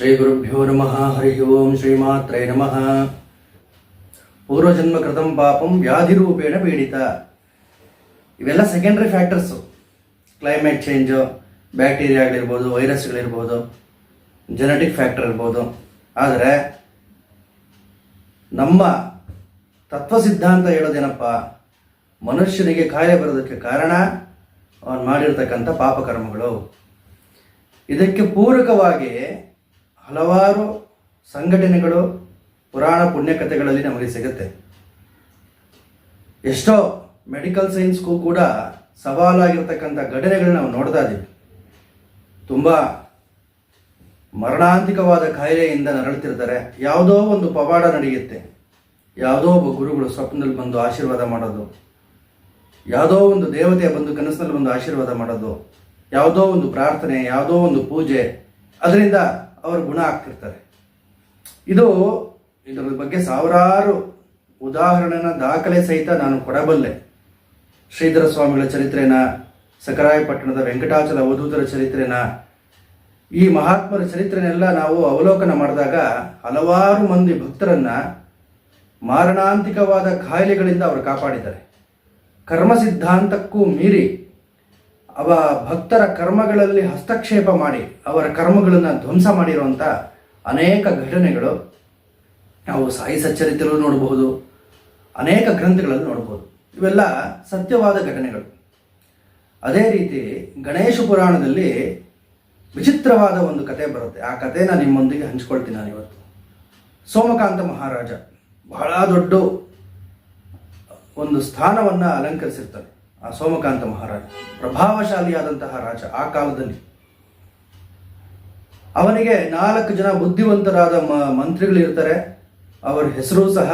ಶ್ರೀ ಗುರುಭ್ಯೋ ನಮಃ, ಹರಿ ಓಂ ಶ್ರೀಮಾತ್ರೇ ನಮಃ. ಪೂರ್ವಜನ್ಮ ಕೃತಂ ಪಾಪಂ ವ್ಯಾಧಿ ರೂಪೇಣ ಪೀಡಿತ. ಇವೆಲ್ಲ ಸೆಕೆಂಡ್ರಿ ಫ್ಯಾಕ್ಟರ್ಸು ಕ್ಲೈಮೇಟ್ ಚೇಂಜು ಬ್ಯಾಕ್ಟೀರಿಯಾಗಳಿರ್ಬೋದು ವೈರಸ್ಗಳಿರ್ಬೋದು ಜೆನೆಟಿಕ್ ಫ್ಯಾಕ್ಟರ್ ಇರ್ಬೋದು. ಆದರೆ, ನಮ್ಮ ತತ್ವ ಸಿದ್ಧಾಂತ ಹೇಳೋದೇನಪ್ಪ, ಮನುಷ್ಯನಿಗೆ ಕಾಯಿಲೆ ಬರೋದಕ್ಕೆ ಕಾರಣ ಅವನು ಮಾಡಿರ್ತಕ್ಕಂಥ ಪಾಪಕರ್ಮಗಳು. ಇದಕ್ಕೆ ಪೂರಕವಾಗಿ ಹಲವಾರು ಸಂಘಟನೆಗಳು ಪುರಾಣ ಪುಣ್ಯಕಥೆಗಳಲ್ಲಿ ನಮಗೆ ಸಿಗುತ್ತೆ. ಎಷ್ಟೋ ಮೆಡಿಕಲ್ ಸೈನ್ಸ್ಗೂ ಕೂಡ ಸವಾಲಾಗಿರ್ತಕ್ಕಂಥ ಘಟನೆಗಳನ್ನ ನಾವು ನೋಡ್ತಾ ಇದ್ದೀವಿ ತುಂಬ ಮರಣಾಂತಿಕವಾದ ಕಾಯಿಲೆಯಿಂದ ನರಳುತ್ತಿರ್ತಾರೆ ಯಾವುದೋ ಒಂದು ಪವಾಡ ನಡೆಯುತ್ತೆ. ಯಾವುದೋ ಒಬ್ಬ ಗುರುಗಳು ಸ್ವಪ್ನದಲ್ಲಿ ಬಂದು ಆಶೀರ್ವಾದ ಮಾಡೋದು. ಯಾವುದೋ ಒಂದು ದೇವತೆ ಬಂದು ಕನಸಿನಲ್ಲಿ ಬಂದು ಆಶೀರ್ವಾದ ಮಾಡೋದು. ಯಾವುದೋ ಒಂದು ಪ್ರಾರ್ಥನೆ, ಯಾವುದೋ ಒಂದು ಪೂಜೆ. ಅದರಿಂದ ಅವರು ಗುಣ ಆಗ್ತಿರ್ತಾರೆ. ಇದು ಇದರ ಬಗ್ಗೆ ಸಾವಿರಾರು ಉದಾಹರಣೆನ ದಾಖಲೆ ಸಹಿತ ನಾನು ಕೊಡಬಲ್ಲೆ. ಶ್ರೀಧರ ಸ್ವಾಮಿಗಳ ಚರಿತ್ರೆನ ಸಕರಾಯಪಟ್ಟಣದ ವೆಂಕಟಾಚಲ ಅವಧೂತರ ಚರಿತ್ರೆನ. ಈ ಮಹಾತ್ಮರ ಚರಿತ್ರೆನೆಲ್ಲ ನಾವು ಅವಲೋಕನ ಮಾಡಿದಾಗ ಹಲವಾರು ಮಂದಿ ಭಕ್ತರನ್ನ ಮಾರಣಾಂತಿಕವಾದ ಕಾಯಿಲೆಗಳಿಂದ ಅವರು ಕಾಪಾಡಿದ್ದಾರೆ. ಕರ್ಮ ಸಿದ್ಧಾಂತಕ್ಕೂ ಮೀರಿ ಅವ ಭಕ್ತರ ಕರ್ಮಗಳಲ್ಲಿ ಹಸ್ತಕ್ಷೇಪ ಮಾಡಿ ಅವರ ಕರ್ಮಗಳನ್ನು ಧ್ವಂಸ ಮಾಡಿರುವಂಥ ಅನೇಕ ಘಟನೆಗಳು ನಾವು ಸಾಯಿ ಸಚ್ಚರಿತ್ರ ನೋಡಬಹುದು, ಅನೇಕ ಗ್ರಂಥಗಳಲ್ಲಿ ನೋಡಬಹುದು. ಇವೆಲ್ಲ ಸತ್ಯವಾದ ಘಟನೆಗಳು. ಅದೇ ರೀತಿ ಗಣೇಶ ಪುರಾಣದಲ್ಲಿ ವಿಚಿತ್ರವಾದ ಒಂದು ಕತೆ ಬರುತ್ತೆ. ಆ ಕಥೆನ ನಿಮ್ಮೊಂದಿಗೆ ಹಂಚ್ಕೊಳ್ತೀನಿ ನಾನು ಇವತ್ತು. ಸೋಮಕಾಂತ ಮಹಾರಾಜ ಬಹಳ ದೊಡ್ಡ ಒಂದು ಸ್ಥಾನವನ್ನ ಅಲಂಕರಿಸಿರ್ತಾನೆ. ಆ ಸೋಮಕಾಂತ ಮಹಾರಾಜ, ಪ್ರಭಾವಶಾಲಿಯಾದಂತಹ ರಾಜ ಆ ಕಾಲದಲ್ಲಿ. ಅವನಿಗೆ ನಾಲ್ಕು ಜನ ಬುದ್ಧಿವಂತರಾದ ಮಂತ್ರಿಗಳಿರ್ತಾರೆ. ಅವರ ಹೆಸರು ಸಹ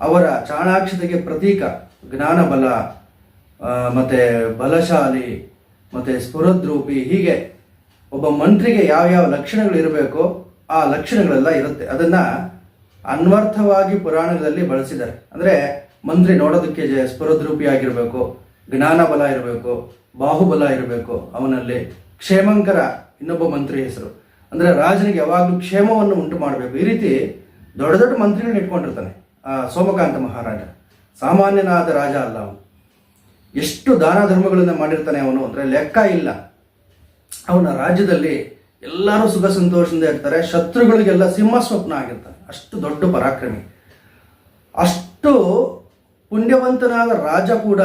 ಅವರ ಚಾಣಾಕ್ಷತೆಗೆ ಪ್ರತೀಕ. ಜ್ಞಾನ ಬಲ ಮತ್ತೆ ಬಲಶಾಲಿ, ಮತ್ತೆ ಸ್ಫುರದ್ರೂಪಿ, ಹೀಗೆ ಒಬ್ಬ ಮಂತ್ರಿಗೆ ಯಾವ್ಯಾವ ಲಕ್ಷಣಗಳು ಇರಬೇಕೋ ಆ ಲಕ್ಷಣಗಳೆಲ್ಲ ಇರುತ್ತೆ. ಅದನ್ನ ಅನ್ವರ್ಥವಾಗಿ ಪುರಾಣಗಳಲ್ಲಿ ಬಳಸಿದ್ದಾರೆ. ಅಂದ್ರೆ ಮಂತ್ರಿ ನೋಡೋದಕ್ಕೆ ಜ- ಸ್ಫುರದ್ರೂಪಿ ಆಗಿರಬೇಕು ಜ್ಞಾನ ಬಲ ಇರಬೇಕು, ಬಾಹುಬಲ ಇರಬೇಕು, ಅವನಲ್ಲಿ ಕ್ಷೇಮಂಕರ ಇನ್ನೊಬ್ಬ ಮಂತ್ರಿ ಹೆಸರು. ಅಂದ್ರೆ ರಾಜನಿಗೆ ಯಾವಾಗಲೂ ಕ್ಷೇಮವನ್ನು ಉಂಟು ಮಾಡಬೇಕು. ಈ ರೀತಿ ದೊಡ್ಡ ದೊಡ್ಡ ಮಂತ್ರಿಗಳನ್ನ ಇಟ್ಕೊಂಡಿರ್ತಾನೆ, ಆ, ಸೋಮಕಾಂತ ಮಹಾರಾಜ. ಸಾಮಾನ್ಯನಾದ ರಾಜ ಅಲ್ಲ ಅವನು. ಎಷ್ಟು ದಾನ ಧರ್ಮಗಳನ್ನ ಮಾಡಿರ್ತಾನೆ ಅವನು ಅಂದ್ರೆ ಲೆಕ್ಕ ಇಲ್ಲ. ಅವನ ರಾಜ್ಯದಲ್ಲಿ ಎಲ್ಲರೂ ಸುಖ ಸಂತೋಷದಿಂದ ಇರ್ತಾರೆ, ಶತ್ರುಗಳಿಗೆಲ್ಲ ಸಿಂಹ ಸ್ವಪ್ನ ಆಗಿರ್ತಾನೆ. ಅಷ್ಟು ದೊಡ್ಡ ಪರಾಕ್ರಮಿ. ಅಷ್ಟು ಪುಣ್ಯವಂತನಾದ ರಾಜ ಕೂಡ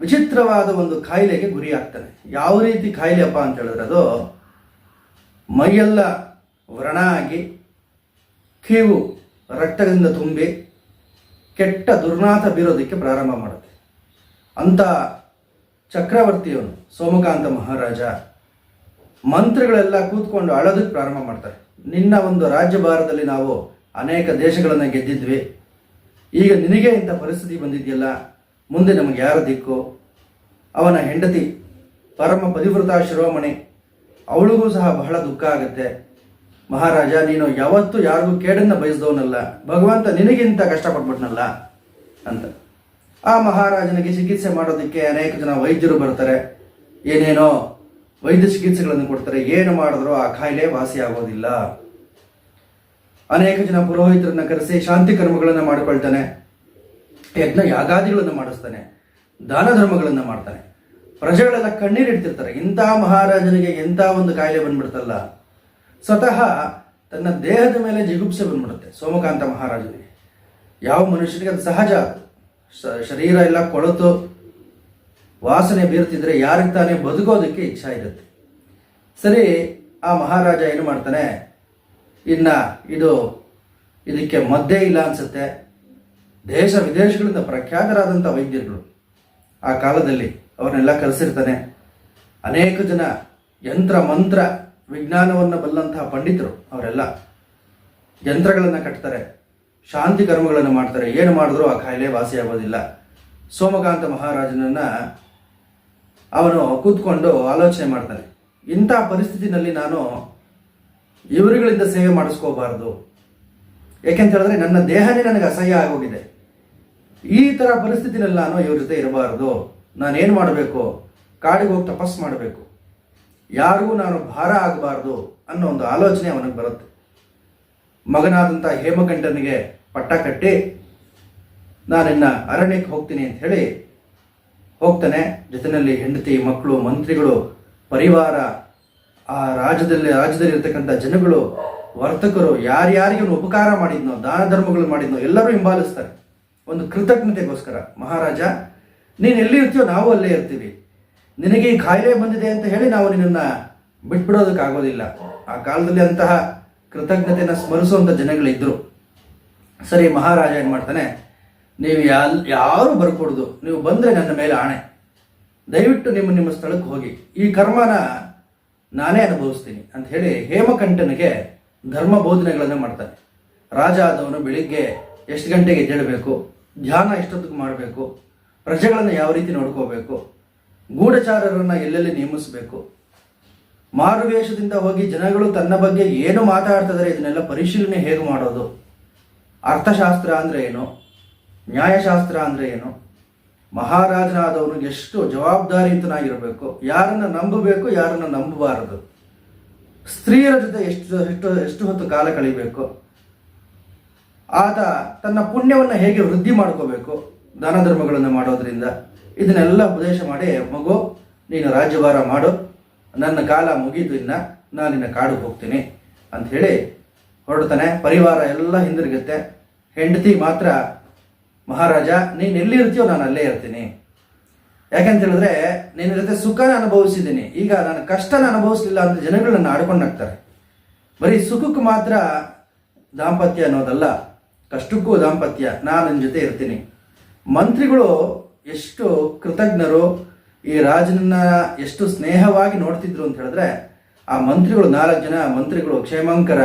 ವಿಚಿತ್ರವಾದ ಒಂದು ಕಾಯಿಲೆಗೆ ಗುರಿ ಆಗ್ತಾನೆ ಯಾವ ರೀತಿ ಕಾಯಿಲೆಯಪ್ಪ ಅಂತ ಹೇಳಿದ್ರೆ ಅದು ಮೈಯೆಲ್ಲ ವ್ರಣ ಆಗಿ ಕೀವು ರಕ್ತದಿಂದ ತುಂಬಿ ಕೆಟ್ಟ ದುರ್ನಾಥ ಬೀರೋದಕ್ಕೆ ಪ್ರಾರಂಭ ಮಾಡುತ್ತೆ. ಅಂತ ಚಕ್ರವರ್ತಿಯವನು ಸೋಮಕಾಂತ ಮಹಾರಾಜ, ಮಂತ್ರಿಗಳೆಲ್ಲ ಕೂತ್ಕೊಂಡು ಅಳೋದಕ್ಕೆ ಪ್ರಾರಂಭ ಮಾಡ್ತಾರೆ. ನಿನ್ನ ಒಂದು ರಾಜ್ಯಭಾರದಲ್ಲಿ ನಾವು ಅನೇಕ ದೇಶಗಳನ್ನು ಗೆದ್ದಿದ್ವಿ. ಈಗ ನಿನಗೆ ಇಂಥ ಪರಿಸ್ಥಿತಿ ಬಂದಿದೆಯಲ್ಲ, ಮುಂದೆ ನಮಗೆ ಯಾರ ದಿಕ್ಕು? ಅವನ ಹೆಂಡತಿ ಪರಮ ಪರಿವೃತ ಶಿರೋಮಣಿ, ಅವಳಿಗೂ ಸಹ ಬಹಳ ದುಃಖ ಆಗುತ್ತೆ. ಮಹಾರಾಜ, ನೀನು ಯಾವತ್ತೂ ಯಾರಿಗೂ ಕೇಡನ್ನ ಬಯಸಿದವನಲ್ಲ. ಭಗವಂತ ನಿನಗಿಂತ ಕಷ್ಟಪಟ್ಬಿಟ್ನಲ್ಲ ಅಂತ. ಆ ಮಹಾರಾಜನಿಗೆ ಚಿಕಿತ್ಸೆ ಮಾಡೋದಕ್ಕೆ ಅನೇಕ ಜನ ವೈದ್ಯರು ಬರ್ತಾರೆ. ಏನೇನೋ ವೈದ್ಯ ಚಿಕಿತ್ಸೆಗಳನ್ನು ಕೊಡ್ತಾರೆ. ಏನು ಮಾಡಿದ್ರು ಆ ಕಾಯಿಲೆ ವಾಸಿ ಆಗೋದಿಲ್ಲ ಅನೇಕ ಜನ ಪುರೋಹಿತರನ್ನ ಕರೆಸಿ ಶಾಂತಿ ಕರ್ಮಗಳನ್ನು ಮಾಡಿಕೊಳ್ತಾನೆ. ಯಜ್ಞ ಯಾಗಾದಿಗಳನ್ನು ಮಾಡಿಸ್ತಾನೆ. ದಾನ ಧರ್ಮಗಳನ್ನು ಮಾಡ್ತಾನೆ. ಪ್ರಜೆಗಳೆಲ್ಲ ಕಣ್ಣೀರಿಡ್ತಿರ್ತಾರೆ ಇಂಥ ಮಹಾರಾಜನಿಗೆ ಎಂಥ ಒಂದು ಕಾಯಿಲೆ ಬಂದ್ಬಿಡ್ತಲ್ಲ. ಸ್ವತಃ ತನ್ನ ದೇಹದ ಮೇಲೆ ಜಿಗುಪ್ಸೆ ಬಂದ್ಬಿಡುತ್ತೆ ಸೋಮಕಾಂತ ಮಹಾರಾಜನಿಗೆ. ಯಾವ ಮನುಷ್ಯನಿಗೆ ಅದು ಸಹಜ. ಶರೀರ ಎಲ್ಲ ಕೊಳತು, ವಾಸನೆ ಬೀರ್ತಿದ್ರೆ ಯಾರಿಗೆ ತಾನೇ ಬದುಕೋದಕ್ಕೆ ಇಚ್ಛಾ ಇರುತ್ತೆ. ಸರಿ, ಆ ಮಹಾರಾಜ ಏನು ಮಾಡ್ತಾನೆ? ಇನ್ನ ಇದು ಇದಕ್ಕೆ ಮದ್ದೇ ಇಲ್ಲ ಅನ್ಸುತ್ತೆ. ದೇಶ ವಿದೇಶಗಳಿಂದ ಪ್ರಖ್ಯಾತರಾದಂಥ ವೈದ್ಯರುಗಳು ಆ ಕಾಲದಲ್ಲಿ ಅವನ್ನೆಲ್ಲ ಕರೆಸಿರ್ತಾನೆ ಅನೇಕ ಜನ ಯಂತ್ರ, ಮಂತ್ರ, ವಿಜ್ಞಾನವನ್ನು ಬಲ್ಲಂತಹ ಪಂಡಿತರು ಅವರೆಲ್ಲ ಯಂತ್ರಗಳನ್ನು ಕಟ್ತಾರೆ. ಶಾಂತಿ ಕರ್ಮಗಳನ್ನು ಮಾಡ್ತಾರೆ. ಏನು ಮಾಡಿದ್ರೂ ಆ ಕಾಯಿಲೆ ವಾಸಿಯಾಗೋದಿಲ್ಲ ಸೋಮಕಾಂತ ಮಹಾರಾಜನನ್ನ ಅವನು ಕೂತ್ಕೊಂಡು ಆಲೋಚನೆ ಮಾಡ್ತಾನೆ. ಇಂಥ ಪರಿಸ್ಥಿತಿನಲ್ಲಿ ನಾನು ಇವರುಗಳಿಂದ ಸೇವೆ ಮಾಡಿಸ್ಕೋಬಾರ್ದು. ಯಾಕೆಂತ ಹೇಳಿದ್ರೆ ನನ್ನ ದೇಹನೇ ನನಗೆ ಅಸಹ್ಯ ಆಗೋಗಿದೆ. ಈ ಥರ ಪರಿಸ್ಥಿತಿಯಲ್ಲಿ ನಾನು ಇವ್ರ ಜೊತೆ ಇರಬಾರ್ದು. ನಾನೇನು ಮಾಡಬೇಕು? ಕಾಡಿಗೆ ಹೋಗಿ ತಪಸ್ ಮಾಡಬೇಕು. ಯಾರಿಗೂ ನಾನು ಭಾರ ಆಗಬಾರ್ದು ಅನ್ನೋ ಒಂದು ಆಲೋಚನೆ ಅವನಿಗೆ ಬರುತ್ತೆ. ಮಗನಾದಂಥ ಹೇಮಕಂಠನಿಗೆ ಪಟ್ಟ ಕಟ್ಟಿ, ನಾನಿನ್ನ ಅರಣ್ಯಕ್ಕೆ ಹೋಗ್ತೀನಿ ಅಂತ ಹೇಳಿ ಹೋಗ್ತಾನೆ. ಜೊತೆಯಲ್ಲಿ ಹೆಂಡತಿ, ಮಕ್ಕಳು, ಮಂತ್ರಿಗಳು, ಪರಿವಾರ ಆ ರಾಜ್ಯದಲ್ಲಿ ರಾಜ್ಯದಲ್ಲಿ ಇರ್ತಕ್ಕಂಥ ಜನಗಳು, ವರ್ತಕರು ಯಾರ್ಯಾರಿಗೆ ಉಪಕಾರ ಮಾಡಿದ್ನೋ, ದಾನ ಧರ್ಮಗಳು ಮಾಡಿದ್ನೋ, ಎಲ್ಲರೂ ಹಿಂಬಾಲಿಸ್ತಾರೆ. ಒಂದು ಕೃತಜ್ಞತೆಗೋಸ್ಕರ, ಮಹಾರಾಜ, ನೀನು ಎಲ್ಲಿ ಇರ್ತೀಯೋ ನಾವು ಅಲ್ಲೇ ಇರ್ತೀವಿ. ನಿನಗೆ ಈ ಕಾಯಿಲೆ ಬಂದಿದೆ ಅಂತ ಹೇಳಿ ನಾವು ನಿನ್ನನ್ನು ಬಿಟ್ಬಿಡೋದಕ್ಕಾಗೋದಿಲ್ಲ. ಆ ಕಾಲದಲ್ಲಿ ಅಂತಹ ಕೃತಜ್ಞತೆಯನ್ನು ಸ್ಮರಿಸುವಂಥ ಜನಗಳಿದ್ದರು ಸರಿ, ಮಹಾರಾಜ ಏನು ಮಾಡ್ತಾನೆ, ನೀವು ಯಾಲ್, ಯಾರು ಬರ್ಕೊಡ್ದು, ನೀವು ಬಂದರೆ ನನ್ನ ಮೇಲೆ ಆಣೆ. ದಯವಿಟ್ಟು ನಿಮ್ಮ ನಿಮ್ಮ ಸ್ಥಳಕ್ಕೆ ಹೋಗಿ. ಈ ಕರ್ಮನ ನಾನೇ ಅನುಭವಿಸ್ತೀನಿ ಅಂತ ಹೇಳಿ ಹೇಮಕಂಠನಿಗೆ ಧರ್ಮ ಬೋಧನೆಗಳನ್ನು ಮಾಡ್ತಾನೆ ರಾಜ ಆದವನು ಬೆಳಿಗ್ಗೆ ಎಷ್ಟು ಗಂಟೆಗೆ ಎದ್ದೇಳಬೇಕು, ಧ್ಯಾನ ಎಷ್ಟೊತ್ತಿಗೆ ಮಾಡಬೇಕು, ಪ್ರಜೆಗಳನ್ನು ಯಾವ ರೀತಿ ನೋಡ್ಕೋಬೇಕು, ಗೂಢಚಾರರನ್ನು ಎಲ್ಲೆಲ್ಲಿ ನೇಮಿಸಬೇಕು, ಮಾರುವೇಷದಿಂದ ಹೋಗಿ ಜನಗಳು ತನ್ನ ಬಗ್ಗೆ ಏನು ಮಾತಾಡ್ತಿದ್ದಾರೆ ಇದನ್ನೆಲ್ಲ ಪರಿಶೀಲನೆ ಹೇಗೆ ಮಾಡೋದು, ಅರ್ಥಶಾಸ್ತ್ರ ಅಂದರೆ ಏನು, ನ್ಯಾಯಶಾಸ್ತ್ರ ಅಂದರೆ ಏನು ಮಹಾರಾಜನಾದವನು ಎಷ್ಟು ಜವಾಬ್ದಾರಿಯುತನಾಗಿರಬೇಕು, ಯಾರನ್ನು ನಂಬಬೇಕು, ಯಾರನ್ನು ನಂಬಬಾರದು. ಸ್ತ್ರೀಯರ ಜೊತೆ ಎಷ್ಟು ಎಷ್ಟು ಎಷ್ಟು ಹೊತ್ತು ಕಾಲ ಕಳಿಬೇಕು, ಆತ ತನ್ನ ಪುಣ್ಯವನ್ನು ಹೇಗೆ ವೃದ್ಧಿ ಮಾಡ್ಕೋಬೇಕು, ದಾನ ಧರ್ಮಗಳನ್ನು ಮಾಡೋದ್ರಿಂದ, ಇದನ್ನೆಲ್ಲ ಉಪದೇಶ ಮಾಡಿ, ಮಗು, ನೀನು ರಾಜ್ಯಭಾರ ಮಾಡು, ನನ್ನ ಕಾಲ ಮುಗಿದು ಇನ್ನ ನಾನು ನಿನ್ನ ಕಾಡು ಹೋಗ್ತೀನಿ ಅಂತ ಹೇಳಿ ಹೊರಡ್ತಾನೆ. ಪರಿವಾರ ಎಲ್ಲ ಹಿಂದಿರುಗುತ್ತೆ. ಹೆಂಡತಿ ಮಾತ್ರ ಮಹಾರಾಜ, ನೀನು ಎಲ್ಲಿ ಇರ್ತೀಯೋ ನಾನು ಅಲ್ಲೇ ಇರ್ತೀನಿ. ಯಾಕೆಂತ ಹೇಳಿದ್ರೆ, ನಿನ್ನ ಜೊತೆ ಸುಖನ ಅನುಭವಿಸಿದ್ದೀನಿ. ಈಗ ನಾನು ಕಷ್ಟನ ಅನುಭವಿಸಲಿಲ್ಲ ಅಂತ ಜನಗಳು ಆಡ್ಕೊಂಡಾಗ್ತಾರೆ ಆಡ್ಕೊಂಡು ಬರೀ ಸುಖಕ್ಕೆ ಮಾತ್ರ ದಾಂಪತ್ಯ ಅನ್ನೋದಲ್ಲ, ಕಷ್ಟಕ್ಕೂ ದಾಂಪತ್ಯ, ನಾನು ನನ್ನ ಜೊತೆ ಇರ್ತೀನಿ. ಮಂತ್ರಿಗಳು ಎಷ್ಟು ಕೃತಜ್ಞರು, ಈ ರಾಜನನ್ನ ಎಷ್ಟು ಸ್ನೇಹವಾಗಿ ನೋಡ್ತಿದ್ರು ಅಂತ ಹೇಳಿದ್ರೆ, ಆ ಮಂತ್ರಿಗಳು ನಾಲ್ಕು ಜನ ಮಂತ್ರಿಗಳು ಕ್ಷೇಮಾಂಕರ,